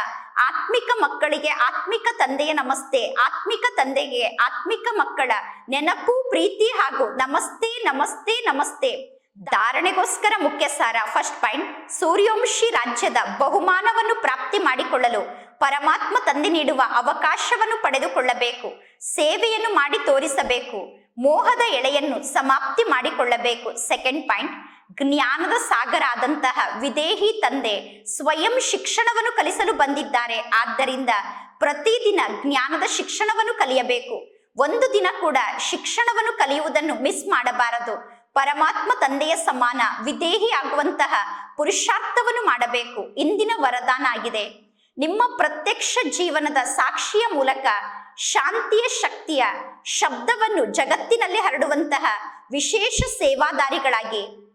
ಆತ್ಮಿಕ ಮಕ್ಕಳಿಗೆ ಆತ್ಮಿಕ ತಂದೆಯ ನಮಸ್ತೆ, ಆತ್ಮಿಕ ತಂದೆಗೆ ಆತ್ಮಿಕ ಮಕ್ಕಳ ನೆನಪು, ಪ್ರೀತಿ ಹಾಗೂ ನಮಸ್ತೆ ನಮಸ್ತೆ ನಮಸ್ತೆ. ಧಾರಣೆಗೋಸ್ಕರ ಮುಖ್ಯ ಸಾರ ಫಸ್ಟ್ ಪಾಯಿಂಟ್ ಸೂರ್ಯವಂಶಿ ರಾಜ್ಯದ ಬಹುಮಾನವನ್ನು ಪ್ರಾಪ್ತಿ ಮಾಡಿಕೊಳ್ಳಲು. ಪರಮಾತ್ಮ ತಂದೆ ನೀಡುವ ಅವಕಾಶವನ್ನು ಪಡೆದುಕೊಳ್ಳಬೇಕು, ಸೇವೆಯನ್ನು ಮಾಡಿ ತೋರಿಸಬೇಕು, ಮೋಹದ ಎಳೆಯನ್ನು ಸಮಾಪ್ತಿ ಮಾಡಿಕೊಳ್ಳಬೇಕು. ಸೆಕೆಂಡ್ ಪಾಯಿಂಟ್, ಜ್ಞಾನದ ಸಾಗರ ಆದಂತಹ ವಿದೇಹಿ ತಂದೆ ಸ್ವಯಂ ಶಿಕ್ಷಣವನ್ನು ಕಲಿಸಲು ಬಂದಿದ್ದಾರೆ. ಆದ್ದರಿಂದ ಪ್ರತಿದಿನ ಜ್ಞಾನದ ಶಿಕ್ಷಣವನ್ನು ಕಲಿಯಬೇಕು. ಒಂದು ದಿನ ಕೂಡ ಶಿಕ್ಷಣವನ್ನು ಕಲಿಯುವುದನ್ನು ಮಿಸ್ ಮಾಡಬಾರದು. ಪರಮಾತ್ಮ ತಂದೆಯ ಸಮಾನ ವಿದೇಹಿ ಆಗುವಂತಹ ಪುರುಷಾರ್ಥವನ್ನು ಮಾಡಬೇಕು. ಇಂದಿನ ವರದಾನ ಆಗಿದೆ. ನಿಮ್ಮ ಪ್ರತ್ಯಕ್ಷ ಜೀವನದ ಸಾಕ್ಷಿಯ ಮೂಲಕ ಶಾಂತಿಯ ಶಕ್ತಿಯ ಶಬ್ದವನ್ನು ಜಗತ್ತಿನಲ್ಲಿ ಹರಡುವಂತಹ ವಿಶೇಷ ಸೇವಾದಾರಿಗಳಾಗಿ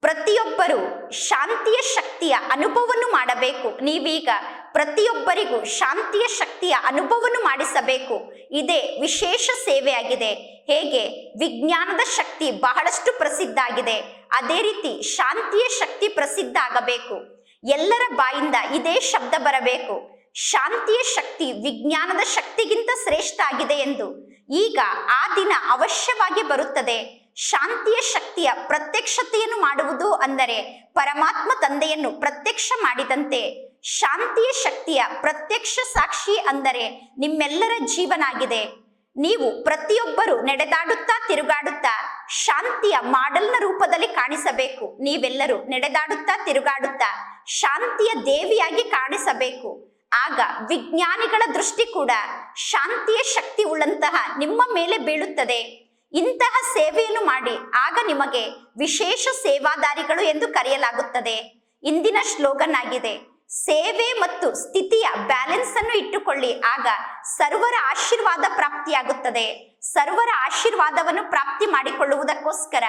ಪ್ರತಿಯೊಬ್ಬರು ಶಾಂತಿಯ ಶಕ್ತಿಯ ಅನುಭವವನ್ನು ಮಾಡಬೇಕು. ನೀವೀಗ ಪ್ರತಿಯೊಬ್ಬರಿಗೂ ಶಾಂತಿಯ ಶಕ್ತಿಯ ಅನುಭವವನ್ನು ಮಾಡಿಸಬೇಕು. ಇದೇ ವಿಶೇಷ ಸೇವೆಯಾಗಿದೆ. ಹೇಗೆ? ವಿಜ್ಞಾನದ ಶಕ್ತಿ ಬಹಳಷ್ಟು ಪ್ರಸಿದ್ಧ ಆಗಿದೆ. ಅದೇ ರೀತಿ ಶಾಂತಿಯ ಶಕ್ತಿ ಪ್ರಸಿದ್ಧ ಆಗಬೇಕು. ಎಲ್ಲರ ಬಾಯಿಂದ ಇದೇ ಶಬ್ದ ಬರಬೇಕು. ಶಾಂತಿಯ ಶಕ್ತಿ ವಿಜ್ಞಾನದ ಶಕ್ತಿಗಿಂತ ಶ್ರೇಷ್ಠ ಆಗಿದೆ ಎಂದು ಈಗ ಆ ದಿನ ಅವಶ್ಯವಾಗಿ ಬರುತ್ತದೆ. ಶಾಂತಿಯ ಶಕ್ತಿಯ ಪ್ರತ್ಯಕ್ಷತೆಯನ್ನು ಮಾಡುವುದು ಅಂದರೆ ಪರಮಾತ್ಮ ತಂದೆಯನ್ನು ಪ್ರತ್ಯಕ್ಷ ಮಾಡಿದಂತೆ. ಶಾಂತಿಯ ಶಕ್ತಿಯ ಪ್ರತ್ಯಕ್ಷ ಸಾಕ್ಷಿ ಅಂದರೆ ನಿಮ್ಮೆಲ್ಲರ ಜೀವನ ಆಗಿದೆ ನೀವು ಪ್ರತಿಯೊಬ್ಬರು ನಡೆದಾಡುತ್ತಾ ತಿರುಗಾಡುತ್ತಾ ಶಾಂತಿಯ ಮಾಡೆಲ್ನ ರೂಪದಲ್ಲಿ ಕಾಣಿಸಬೇಕು. ನೀವೆಲ್ಲರೂ ನಡೆದಾಡುತ್ತಾ ತಿರುಗಾಡುತ್ತಾ ಶಾಂತಿಯ ದೇವಿಯಾಗಿ ಕಾಣಿಸಬೇಕು. ಆಗ ವಿಜ್ಞಾನಿಗಳ ದೃಷ್ಟಿ ಕೂಡ ಶಾಂತಿಯ ಶಕ್ತಿ ಉಳ್ಳಂತಹ ನಿಮ್ಮ ಮೇಲೆ ಬೀಳುತ್ತದೆ. ಇಂತಹ ಸೇವೆಯನ್ನು ಮಾಡಿ ಆಗ ನಿಮಗೆ ವಿಶೇಷ ಸೇವಾದಾರಿಗಳು ಎಂದು ಕರೆಯಲಾಗುತ್ತದೆ. ಇಂದಿನ ಶ್ಲೋಗನ್ ಆಗಿದೆ ಸೇವೆ ಮತ್ತು ಸ್ಥಿತಿಯ ಬ್ಯಾಲೆನ್ಸ್ ಅನ್ನು ಇಟ್ಟುಕೊಳ್ಳಿ. ಆಗ ಸರ್ವರ ಆಶೀರ್ವಾದ ಪ್ರಾಪ್ತಿಯಾಗುತ್ತದೆ. ಸರ್ವರ ಆಶೀರ್ವಾದವನ್ನು ಪ್ರಾಪ್ತಿ ಮಾಡಿಕೊಳ್ಳುವುದಕ್ಕೋಸ್ಕರ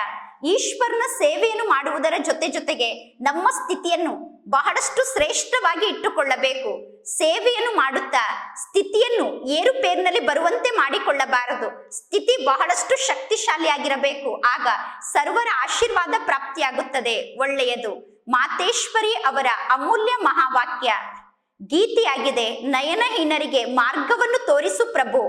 ಈಶ್ವರನ ಸೇವೆಯನ್ನು ಮಾಡುವುದರ ಜೊತೆ ಜೊತೆಗೆ ನಮ್ಮ ಸ್ಥಿತಿಯನ್ನು ಬಹಳಷ್ಟು ಶ್ರೇಷ್ಠವಾಗಿ ಇಟ್ಟುಕೊಳ್ಳಬೇಕು. ಸೇವೆಯನ್ನು ಮಾಡುತ್ತಾ ಸ್ಥಿತಿಯನ್ನು ಏರುಪೇರಿನಲ್ಲಿ ಬರುವಂತೆ ಮಾಡಿಕೊಳ್ಳಬಾರದು. ಸ್ಥಿತಿ ಬಹಳಷ್ಟು ಶಕ್ತಿಶಾಲಿಯಾಗಿರಬೇಕು. ಆಗ ಸರ್ವರ ಆಶೀರ್ವಾದ ಪ್ರಾಪ್ತಿಯಾಗುತ್ತದೆ. ಒಳ್ಳೆಯದು. ಮಾತೇಶ್ವರಿ ಅವರ ಅಮೂಲ್ಯ ಮಹಾವಾಕ್ಯ, ಗೀತೆಯಾಗಿದೆ ನಯನಹೀನರಿಗೆ ಮಾರ್ಗವನ್ನು ತೋರಿಸು ಪ್ರಭು.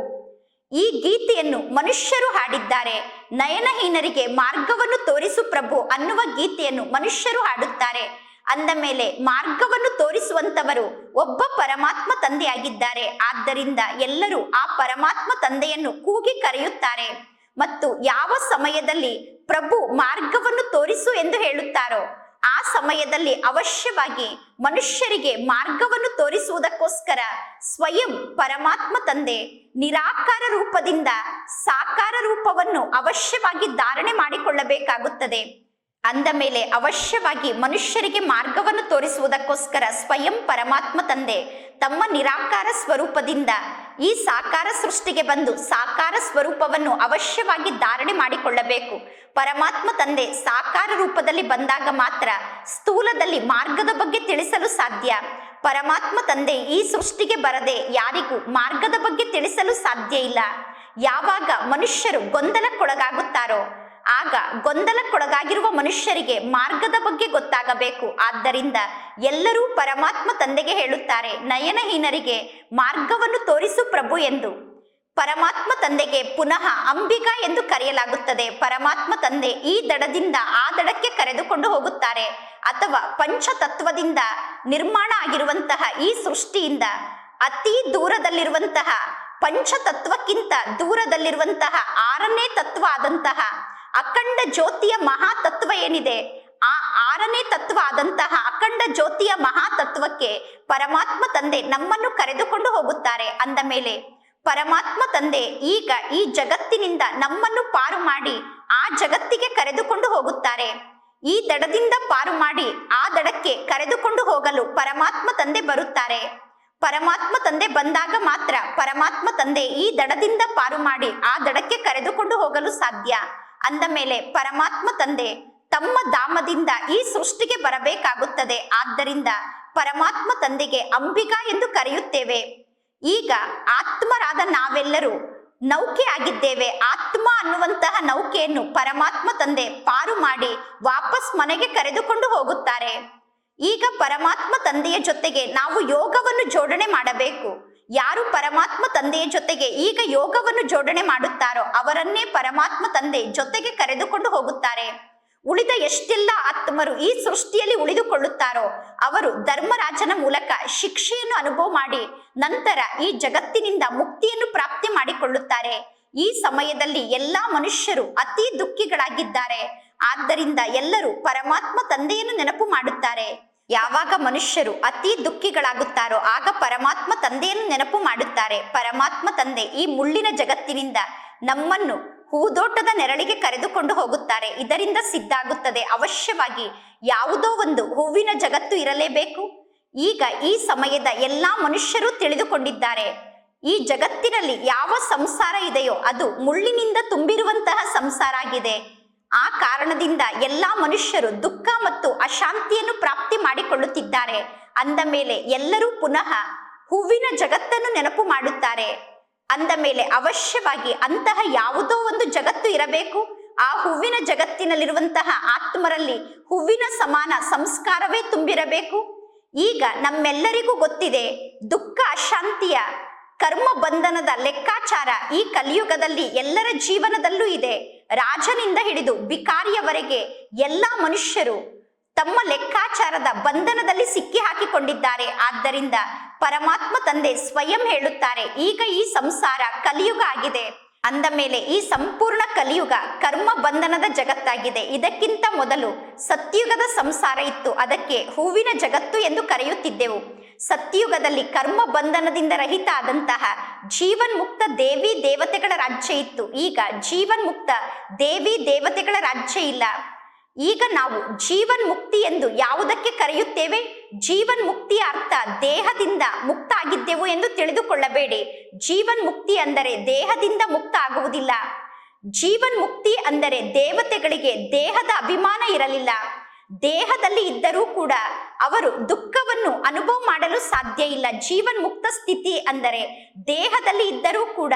ಈ ಗೀತೆಯನ್ನು ಮನುಷ್ಯರು ಹಾಡಿದ್ದಾರೆ ನಯನಹೀನರಿಗೆ ಮಾರ್ಗವನ್ನು ತೋರಿಸು ಪ್ರಭು ಅನ್ನುವ ಗೀತೆಯನ್ನು ಮನುಷ್ಯರು ಹಾಡುತ್ತಾರೆ. ಅಂದ ಮೇಲೆ ಮಾರ್ಗವನ್ನು ತೋರಿಸುವಂತವರು ಒಬ್ಬ ಪರಮಾತ್ಮ ತಂದೆಯಾಗಿದ್ದಾರೆ. ಆದ್ದರಿಂದ ಎಲ್ಲರೂ ಆ ಪರಮಾತ್ಮ ತಂದೆಯನ್ನು ಕೂಗಿ ಕರೆಯುತ್ತಾರೆ. ಮತ್ತು ಯಾವ ಸಮಯದಲ್ಲಿ ಪ್ರಭು ಮಾರ್ಗವನ್ನು ತೋರಿಸು ಎಂದು ಹೇಳುತ್ತಾರೋ ಆ ಸಮಯದಲ್ಲಿ ಅವಶ್ಯವಾಗಿ ಮನುಷ್ಯರಿಗೆ ಮಾರ್ಗವನ್ನು ತೋರಿಸುವುದಕ್ಕೋಸ್ಕರ ಸ್ವಯಂ ಪರಮಾತ್ಮ ತಂದೆ ನಿರಾಕಾರ ರೂಪದಿಂದ ಸಾಕಾರ ರೂಪವನ್ನು ಅವಶ್ಯವಾಗಿ ಧಾರಣೆ ಮಾಡಿಕೊಳ್ಳಬೇಕಾಗುತ್ತದೆ. ಅಂದ ಮೇಲೆ ಅವಶ್ಯವಾಗಿ ಮನುಷ್ಯರಿಗೆ ಮಾರ್ಗವನ್ನು ತೋರಿಸುವುದಕ್ಕೋಸ್ಕರ ಸ್ವಯಂ ಪರಮಾತ್ಮ ತಂದೆ ತಮ್ಮ ನಿರಾಕಾರ ಸ್ವರೂಪದಿಂದ ಈ ಸಾಕಾರ ಸೃಷ್ಟಿಗೆ ಬಂದು ಸಾಕಾರ ಸ್ವರೂಪವನ್ನು ಅವಶ್ಯವಾಗಿ ಧಾರಣೆ ಮಾಡಿಕೊಳ್ಳಬೇಕು. ಪರಮಾತ್ಮ ತಂದೆ ಸಾಕಾರ ರೂಪದಲ್ಲಿ ಬಂದಾಗ ಮಾತ್ರ ಸ್ಥೂಲದಲ್ಲಿ ಮಾರ್ಗದ ಬಗ್ಗೆ ತಿಳಿಸಲು ಸಾಧ್ಯ. ಪರಮಾತ್ಮ ತಂದೆ ಈ ಸೃಷ್ಟಿಗೆ ಬರದೆ ಯಾರಿಗೂ ಮಾರ್ಗದ ಬಗ್ಗೆ ತಿಳಿಸಲು ಸಾಧ್ಯ ಇಲ್ಲ. ಯಾವಾಗ ಮನುಷ್ಯರು ಗೊಂದಲಕ್ಕೊಳಗಾಗುತ್ತಾರೋ ಆಗ ಗೊಂದಲಕ್ಕೊಳಗಾಗಿರುವ ಮನುಷ್ಯರಿಗೆ ಮಾರ್ಗದ ಬಗ್ಗೆ ಗೊತ್ತಾಗಬೇಕು. ಆದ್ದರಿಂದ ಎಲ್ಲರೂ ಪರಮಾತ್ಮ ತಂದೆಗೆ ಹೇಳುತ್ತಾರೆ, ನಯನಹೀನರಿಗೆ ಮಾರ್ಗವನ್ನು ತೋರಿಸು ಪ್ರಭು ಎಂದು. ಪರಮಾತ್ಮ ತಂದೆಗೆ ಪುನಃ ಅಂಬಿಕಾ ಎಂದು ಕರೆಯಲಾಗುತ್ತದೆ. ಪರಮಾತ್ಮ ತಂದೆ ಈ ದಡದಿಂದ ಆ ದಡಕ್ಕೆ ಕರೆದುಕೊಂಡು ಹೋಗುತ್ತಾರೆ. ಅಥವಾ ಪಂಚತತ್ವದಿಂದ ನಿರ್ಮಾಣ ಆಗಿರುವಂತಹ ಈ ಸೃಷ್ಟಿಯಿಂದ ಅತಿ ದೂರದಲ್ಲಿರುವಂತಹ ಪಂಚತತ್ವಕ್ಕಿಂತ ದೂರದಲ್ಲಿರುವಂತಹ ಆರನೇ ತತ್ವ ಆದಂತಹ ಅಖಂಡ ಜ್ಯೋತಿಯ ಮಹಾತತ್ವ ಏನಿದೆ? ಆ ಆರನೇ ತತ್ವ ಆದಂತಹ ಅಖಂಡ ಜ್ಯೋತಿಯ ಮಹಾತತ್ವಕ್ಕೆ ಪರಮಾತ್ಮ ತಂದೆ ನಮ್ಮನ್ನು ಕರೆದುಕೊಂಡು ಹೋಗುತ್ತಾರೆ. ಅಂದ ಮೇಲೆ, ಪರಮಾತ್ಮ ತಂದೆ ಈಗ ಈ ಜಗತ್ತಿನಿಂದ ನಮ್ಮನ್ನು ಪಾರು ಮಾಡಿ ಆ ಜಗತ್ತಿಗೆ ಕರೆದುಕೊಂಡು ಹೋಗುತ್ತಾರೆ. ಈ ದಡದಿಂದ ಪಾರು ಮಾಡಿ ಆ ದಡಕ್ಕೆ ಕರೆದುಕೊಂಡು ಹೋಗಲು ಪರಮಾತ್ಮ ತಂದೆ ಬರುತ್ತಾರೆ. ಪರಮಾತ್ಮ ತಂದೆ ಬಂದಾಗ ಮಾತ್ರ ಪರಮಾತ್ಮ ತಂದೆ ಈ ದಡದಿಂದ ಪಾರು ಮಾಡಿ ಆ ದಡಕ್ಕೆ ಕರೆದುಕೊಂಡು ಹೋಗಲು ಸಾಧ್ಯ. ಅಂದ ಮೇಲೆ ಪರಮಾತ್ಮ ತಂದೆ, ತಮ್ಮ ಧಾಮದಿಂದ ಈ ಸೃಷ್ಟಿಗೆ ಬರಬೇಕಾಗುತ್ತದೆ. ಆದ್ದರಿಂದ ಪರಮಾತ್ಮ ತಂದೆಗೆ ಅಂಬಿಕಾ ಎಂದು ಕರೆಯುತ್ತೇವೆ. ಈಗ ಆತ್ಮರಾದ ನಾವೆಲ್ಲರೂ ನೌಕೆ ಆಗಿದ್ದೇವೆ. ಆತ್ಮ ಅನ್ನುವಂತಹ ನೌಕೆಯನ್ನು ಪರಮಾತ್ಮ ತಂದೆ ಪಾರು ಮಾಡಿ ವಾಪಸ್ ಮನೆಗೆ ಕರೆದುಕೊಂಡು ಹೋಗುತ್ತಾರೆ. ಈಗ ಪರಮಾತ್ಮ ತಂದೆಯ ಜೊತೆಗೆ ನಾವು ಯೋಗವನ್ನು ಜೋಡಣೆ ಮಾಡಬೇಕು. ಯಾರು ಪರಮಾತ್ಮ ತಂದೆಯ ಜೊತೆಗೆ ಈಗ ಯೋಗವನ್ನು ಜೋಡಣೆ ಮಾಡುತ್ತಾರೋ ಅವರನ್ನೇ ಪರಮಾತ್ಮ ತಂದೆ ಜೊತೆಗೆ ಕರೆದುಕೊಂಡು ಹೋಗುತ್ತಾರೆ. ಉಳಿದ ಎಷ್ಟೆಲ್ಲ ಆತ್ಮರು ಈ ಸೃಷ್ಟಿಯಲ್ಲಿ ಉಳಿದುಕೊಳ್ಳುತ್ತಾರೋ ಅವರು ಧರ್ಮರಾಜನ ಮೂಲಕ ಶಿಕ್ಷೆಯನ್ನು ಅನುಭವ ಮಾಡಿ ನಂತರ ಈ ಜಗತ್ತಿನಿಂದ ಮುಕ್ತಿಯನ್ನು ಪ್ರಾಪ್ತಿ ಮಾಡಿಕೊಳ್ಳುತ್ತಾರೆ. ಈ ಸಮಯದಲ್ಲಿ ಎಲ್ಲಾ ಮನುಷ್ಯರು ಅತಿ ದುಃಖಿಗಳಾಗಿದ್ದಾರೆ. ಆದ್ದರಿಂದ ಎಲ್ಲರೂ ಪರಮಾತ್ಮ ತಂದೆಯನ್ನು ನೆನಪು ಮಾಡುತ್ತಾರೆ. ಯಾವಾಗ ಮನುಷ್ಯರು ಅತಿ ದುಃಖಿಗಳಾಗುತ್ತಾರೋ ಆಗ ಪರಮಾತ್ಮ ತಂದೆಯನ್ನು ನೆನಪು ಮಾಡುತ್ತಾರೆ. ಪರಮಾತ್ಮ ತಂದೆ ಈ ಮುಳ್ಳಿನ ಜಗತ್ತಿನಿಂದ ನಮ್ಮನ್ನು ಹೂದೋಟದ ನೆರಳಿಗೆ ಕರೆದುಕೊಂಡು ಹೋಗುತ್ತಾರೆ. ಇದರಿಂದ ಸಿದ್ಧಾಗುತ್ತದೆ. ಅವಶ್ಯವಾಗಿ ಯಾವುದೋ ಒಂದು ಹೂವಿನ ಜಗತ್ತು ಇರಲೇಬೇಕು. ಈಗ ಈ ಸಮಯದ ಎಲ್ಲಾ ಮನುಷ್ಯರು ತಿಳಿದುಕೊಂಡಿದ್ದಾರೆ. ಈ ಜಗತ್ತಿನಲ್ಲಿ ಯಾವ ಸಂಸಾರ ಇದೆಯೋ ಅದು ಮುಳ್ಳಿನಿಂದ ತುಂಬಿರುವಂತಹ ಸಂಸಾರ ಆಗಿದೆ. ಆ ಕಾರಣದಿಂದ ಎಲ್ಲಾ ಮನುಷ್ಯರು ದುಃಖ ಮತ್ತು ಅಶಾಂತಿಯನ್ನು ಪ್ರಾಪ್ತಿ ಮಾಡಿಕೊಳ್ಳುತ್ತಿದ್ದಾರೆ. ಅಂದ ಮೇಲೆ ಎಲ್ಲರೂ ಪುನಃ ಹೂವಿನ ಜಗತ್ತನ್ನು ನೆನಪು ಮಾಡುತ್ತಾರೆ. ಅಂದ ಮೇಲೆ ಅವಶ್ಯವಾಗಿ ಅಂತಹ ಯಾವುದೋ ಒಂದು ಜಗತ್ತು ಇರಬೇಕು. ಆ ಹೂವಿನ ಜಗತ್ತಿನಲ್ಲಿರುವಂತಹ ಆತ್ಮರಲ್ಲಿ ಹೂವಿನ ಸಮಾನ ಸಂಸ್ಕಾರವೇ ತುಂಬಿರಬೇಕು. ಈಗ ನಮ್ಮೆಲ್ಲರಿಗೂ ಗೊತ್ತಿದೆ, ದುಃಖ, ಅಶಾಂತಿಯ ಕರ್ಮ ಬಂಧನದ ಲೆಕ್ಕಾಚಾರ ಈ ಕಲಿಯುಗದಲ್ಲಿ ಎಲ್ಲರ ಜೀವನದಲ್ಲೂ ಇದೆ. ರಾಜನಿಂದ ಹಿಡಿದು ಬಿಕಾರಿಯವರೆಗೆ ಎಲ್ಲ ಮನುಷ್ಯರು ತಮ್ಮ ಲೆಕ್ಕಾಚಾರದ ಬಂಧನದಲ್ಲಿ ಸಿಕ್ಕಿ ಹಾಕಿಕೊಂಡಿದ್ದಾರೆ. ಆದ್ದರಿಂದ ಪರಮಾತ್ಮ ತಂದೆ ಸ್ವಯಂ ಹೇಳುತ್ತಾರೆ, ಈಗ ಈ ಸಂಸಾರ ಕಲಿಯುಗ ಆಗಿದೆ. ಅಂದ ಮೇಲೆ ಈ ಸಂಪೂರ್ಣ ಕಲಿಯುಗ ಕರ್ಮ ಬಂಧನದ ಜಗತ್ತಾಗಿದೆ. ಇದಕ್ಕಿಂತ ಮೊದಲು ಸತ್ಯುಗದ ಸಂಸಾರ ಇತ್ತು. ಅದಕ್ಕೆ ಹೂವಿನ ಜಗತ್ತು ಎಂದು ಕರೆಯುತ್ತಿದ್ದೆವು. ಸತ್ಯುಗದಲ್ಲಿ ಕರ್ಮ ಬಂಧನದಿಂದ ರಹಿತ ಆದಂತಹ ಜೀವನ್ಮುಕ್ತ ದೇವಿ ದೇವತೆಗಳ ರಾಜ್ಯ ಇತ್ತು. ಈಗ ಜೀವನ್ಮುಕ್ತ ದೇವಿ ದೇವತೆಗಳ ರಾಜ್ಯ ಇಲ್ಲ. ಈಗ ನಾವು ಜೀವನ್ ಮುಕ್ತಿ ಎಂದು ಯಾವುದಕ್ಕೆ ಕರೆಯುತ್ತೇವೆ? ಜೀವನ್ ಮುಕ್ತಿಯ ಅರ್ಥ ದೇಹದಿಂದ ಮುಕ್ತ ಆಗಿದ್ದೆವು ಎಂದು ತಿಳಿದುಕೊಳ್ಳಬೇಡಿ. ಜೀವನ್ ಮುಕ್ತಿ ಅಂದರೆ ದೇಹದಿಂದ ಮುಕ್ತ ಆಗುವುದಿಲ್ಲ. ಜೀವನ್ ಮುಕ್ತಿ ಅಂದರೆ ದೇವತೆಗಳಿಗೆ ದೇಹದ ಅಭಿಮಾನ ಇರಲಿಲ್ಲ. ದೇಹದಲ್ಲಿ ಇದ್ದರೂ ಕೂಡ ಅವರು ದುಃಖವನ್ನು ಅನುಭವ ಮಾಡಲು ಸಾಧ್ಯ ಇಲ್ಲ. ಜೀವನ್ ಮುಕ್ತ ಸ್ಥಿತಿ ಅಂದರೆ ದೇಹದಲ್ಲಿ ಇದ್ದರೂ ಕೂಡ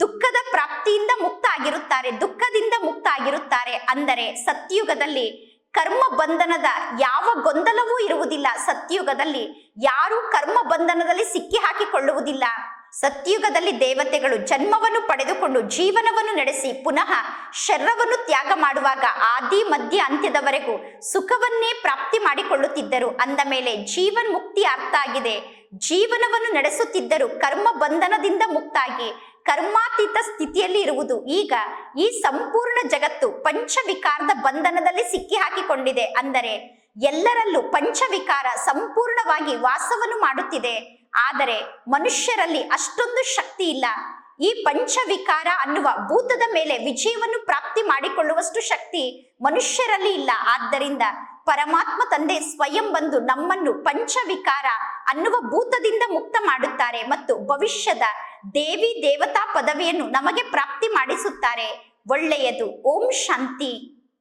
ದುಃಖದ ಪ್ರಾಪ್ತಿಯಿಂದ ಮುಕ್ತ ಆಗಿರುತ್ತಾರೆ, ದುಃಖದಿಂದ ಮುಕ್ತ ಆಗಿರುತ್ತಾರೆ ಅಂದರೆ ಸತ್ಯುಗದಲ್ಲಿ ಕರ್ಮ ಬಂಧನದ ಯಾವ ಗೊಂದಲವೂ ಇರುವುದಿಲ್ಲ. ಸತ್ಯುಗದಲ್ಲಿ ಯಾರೂ ಕರ್ಮ ಬಂಧನದಲ್ಲಿ ಸಿಕ್ಕಿ ಹಾಕಿಕೊಳ್ಳುವುದಿಲ್ಲ ಸತ್ಯುಗದಲ್ಲಿ ದೇವತೆಗಳು ಜನ್ಮವನ್ನು ಪಡೆದುಕೊಂಡು ಜೀವನವನ್ನು ನಡೆಸಿ ಪುನಃ ಶರ್ರವನ್ನು ತ್ಯಾಗ ಮಾಡುವಾಗ ಆದಿ, ಮಧ್ಯ, ಅಂತ್ಯದವರೆಗೂ ಸುಖವನ್ನೇ ಪ್ರಾಪ್ತಿ ಮಾಡಿಕೊಳ್ಳುತ್ತಿದ್ದರು. ಅಂದ ಮೇಲೆ ಜೀವನ್ ಮುಕ್ತಿ ಅರ್ಥ ಆಗಿದೆ. ಜೀವನವನ್ನು ನಡೆಸುತ್ತಿದ್ದರು ಕರ್ಮ ಬಂಧನದಿಂದ ಮುಕ್ತಾಗಿ, ಕರ್ಮಾತೀತ ಸ್ಥಿತಿಯಲ್ಲಿ ಇರುವುದು. ಈಗ ಈ ಸಂಪೂರ್ಣ ಜಗತ್ತು ಪಂಚವಿಕಾರದ ಬಂಧನದಲ್ಲಿ ಸಿಕ್ಕಿ ಹಾಕಿಕೊಂಡಿದೆ ಅಂದರೆ ಎಲ್ಲರಲ್ಲೂ ಪಂಚವಿಕಾರ ಸಂಪೂರ್ಣವಾಗಿ ವಾಸವನ್ನು ಮಾಡುತ್ತಿದೆ. ಆದರೆ ಮನುಷ್ಯರಲ್ಲಿ ಅಷ್ಟೊಂದು ಶಕ್ತಿ ಇಲ್ಲ. ಈ ಪಂಚವಿಕಾರ ಅನ್ನುವ ಭೂತದ ಮೇಲೆ ವಿಜಯವನ್ನು ಪ್ರಾಪ್ತಿ ಮಾಡಿಕೊಳ್ಳುವಷ್ಟು ಶಕ್ತಿ ಮನುಷ್ಯರಲ್ಲಿ ಇಲ್ಲ. ಆದ್ದರಿಂದ ಪರಮಾತ್ಮ ತಂದೆ ಸ್ವಯಂ ಬಂದು ನಮ್ಮನ್ನು ಪಂಚವಿಕಾರ ಅನ್ನುವ ಭೂತದಿಂದ ಮುಕ್ತ ಮಾಡುತ್ತಾರೆ ಮತ್ತು ಭವಿಷ್ಯದ ದೇವಿ ದೇವತಾ ಪದವಿಯನ್ನು ನಮಗೆ ಪ್ರಾಪ್ತಿ ಮಾಡಿಸುತ್ತಾರೆ. ಒಳ್ಳೆಯದು. ಓಂ ಶಾಂತಿ.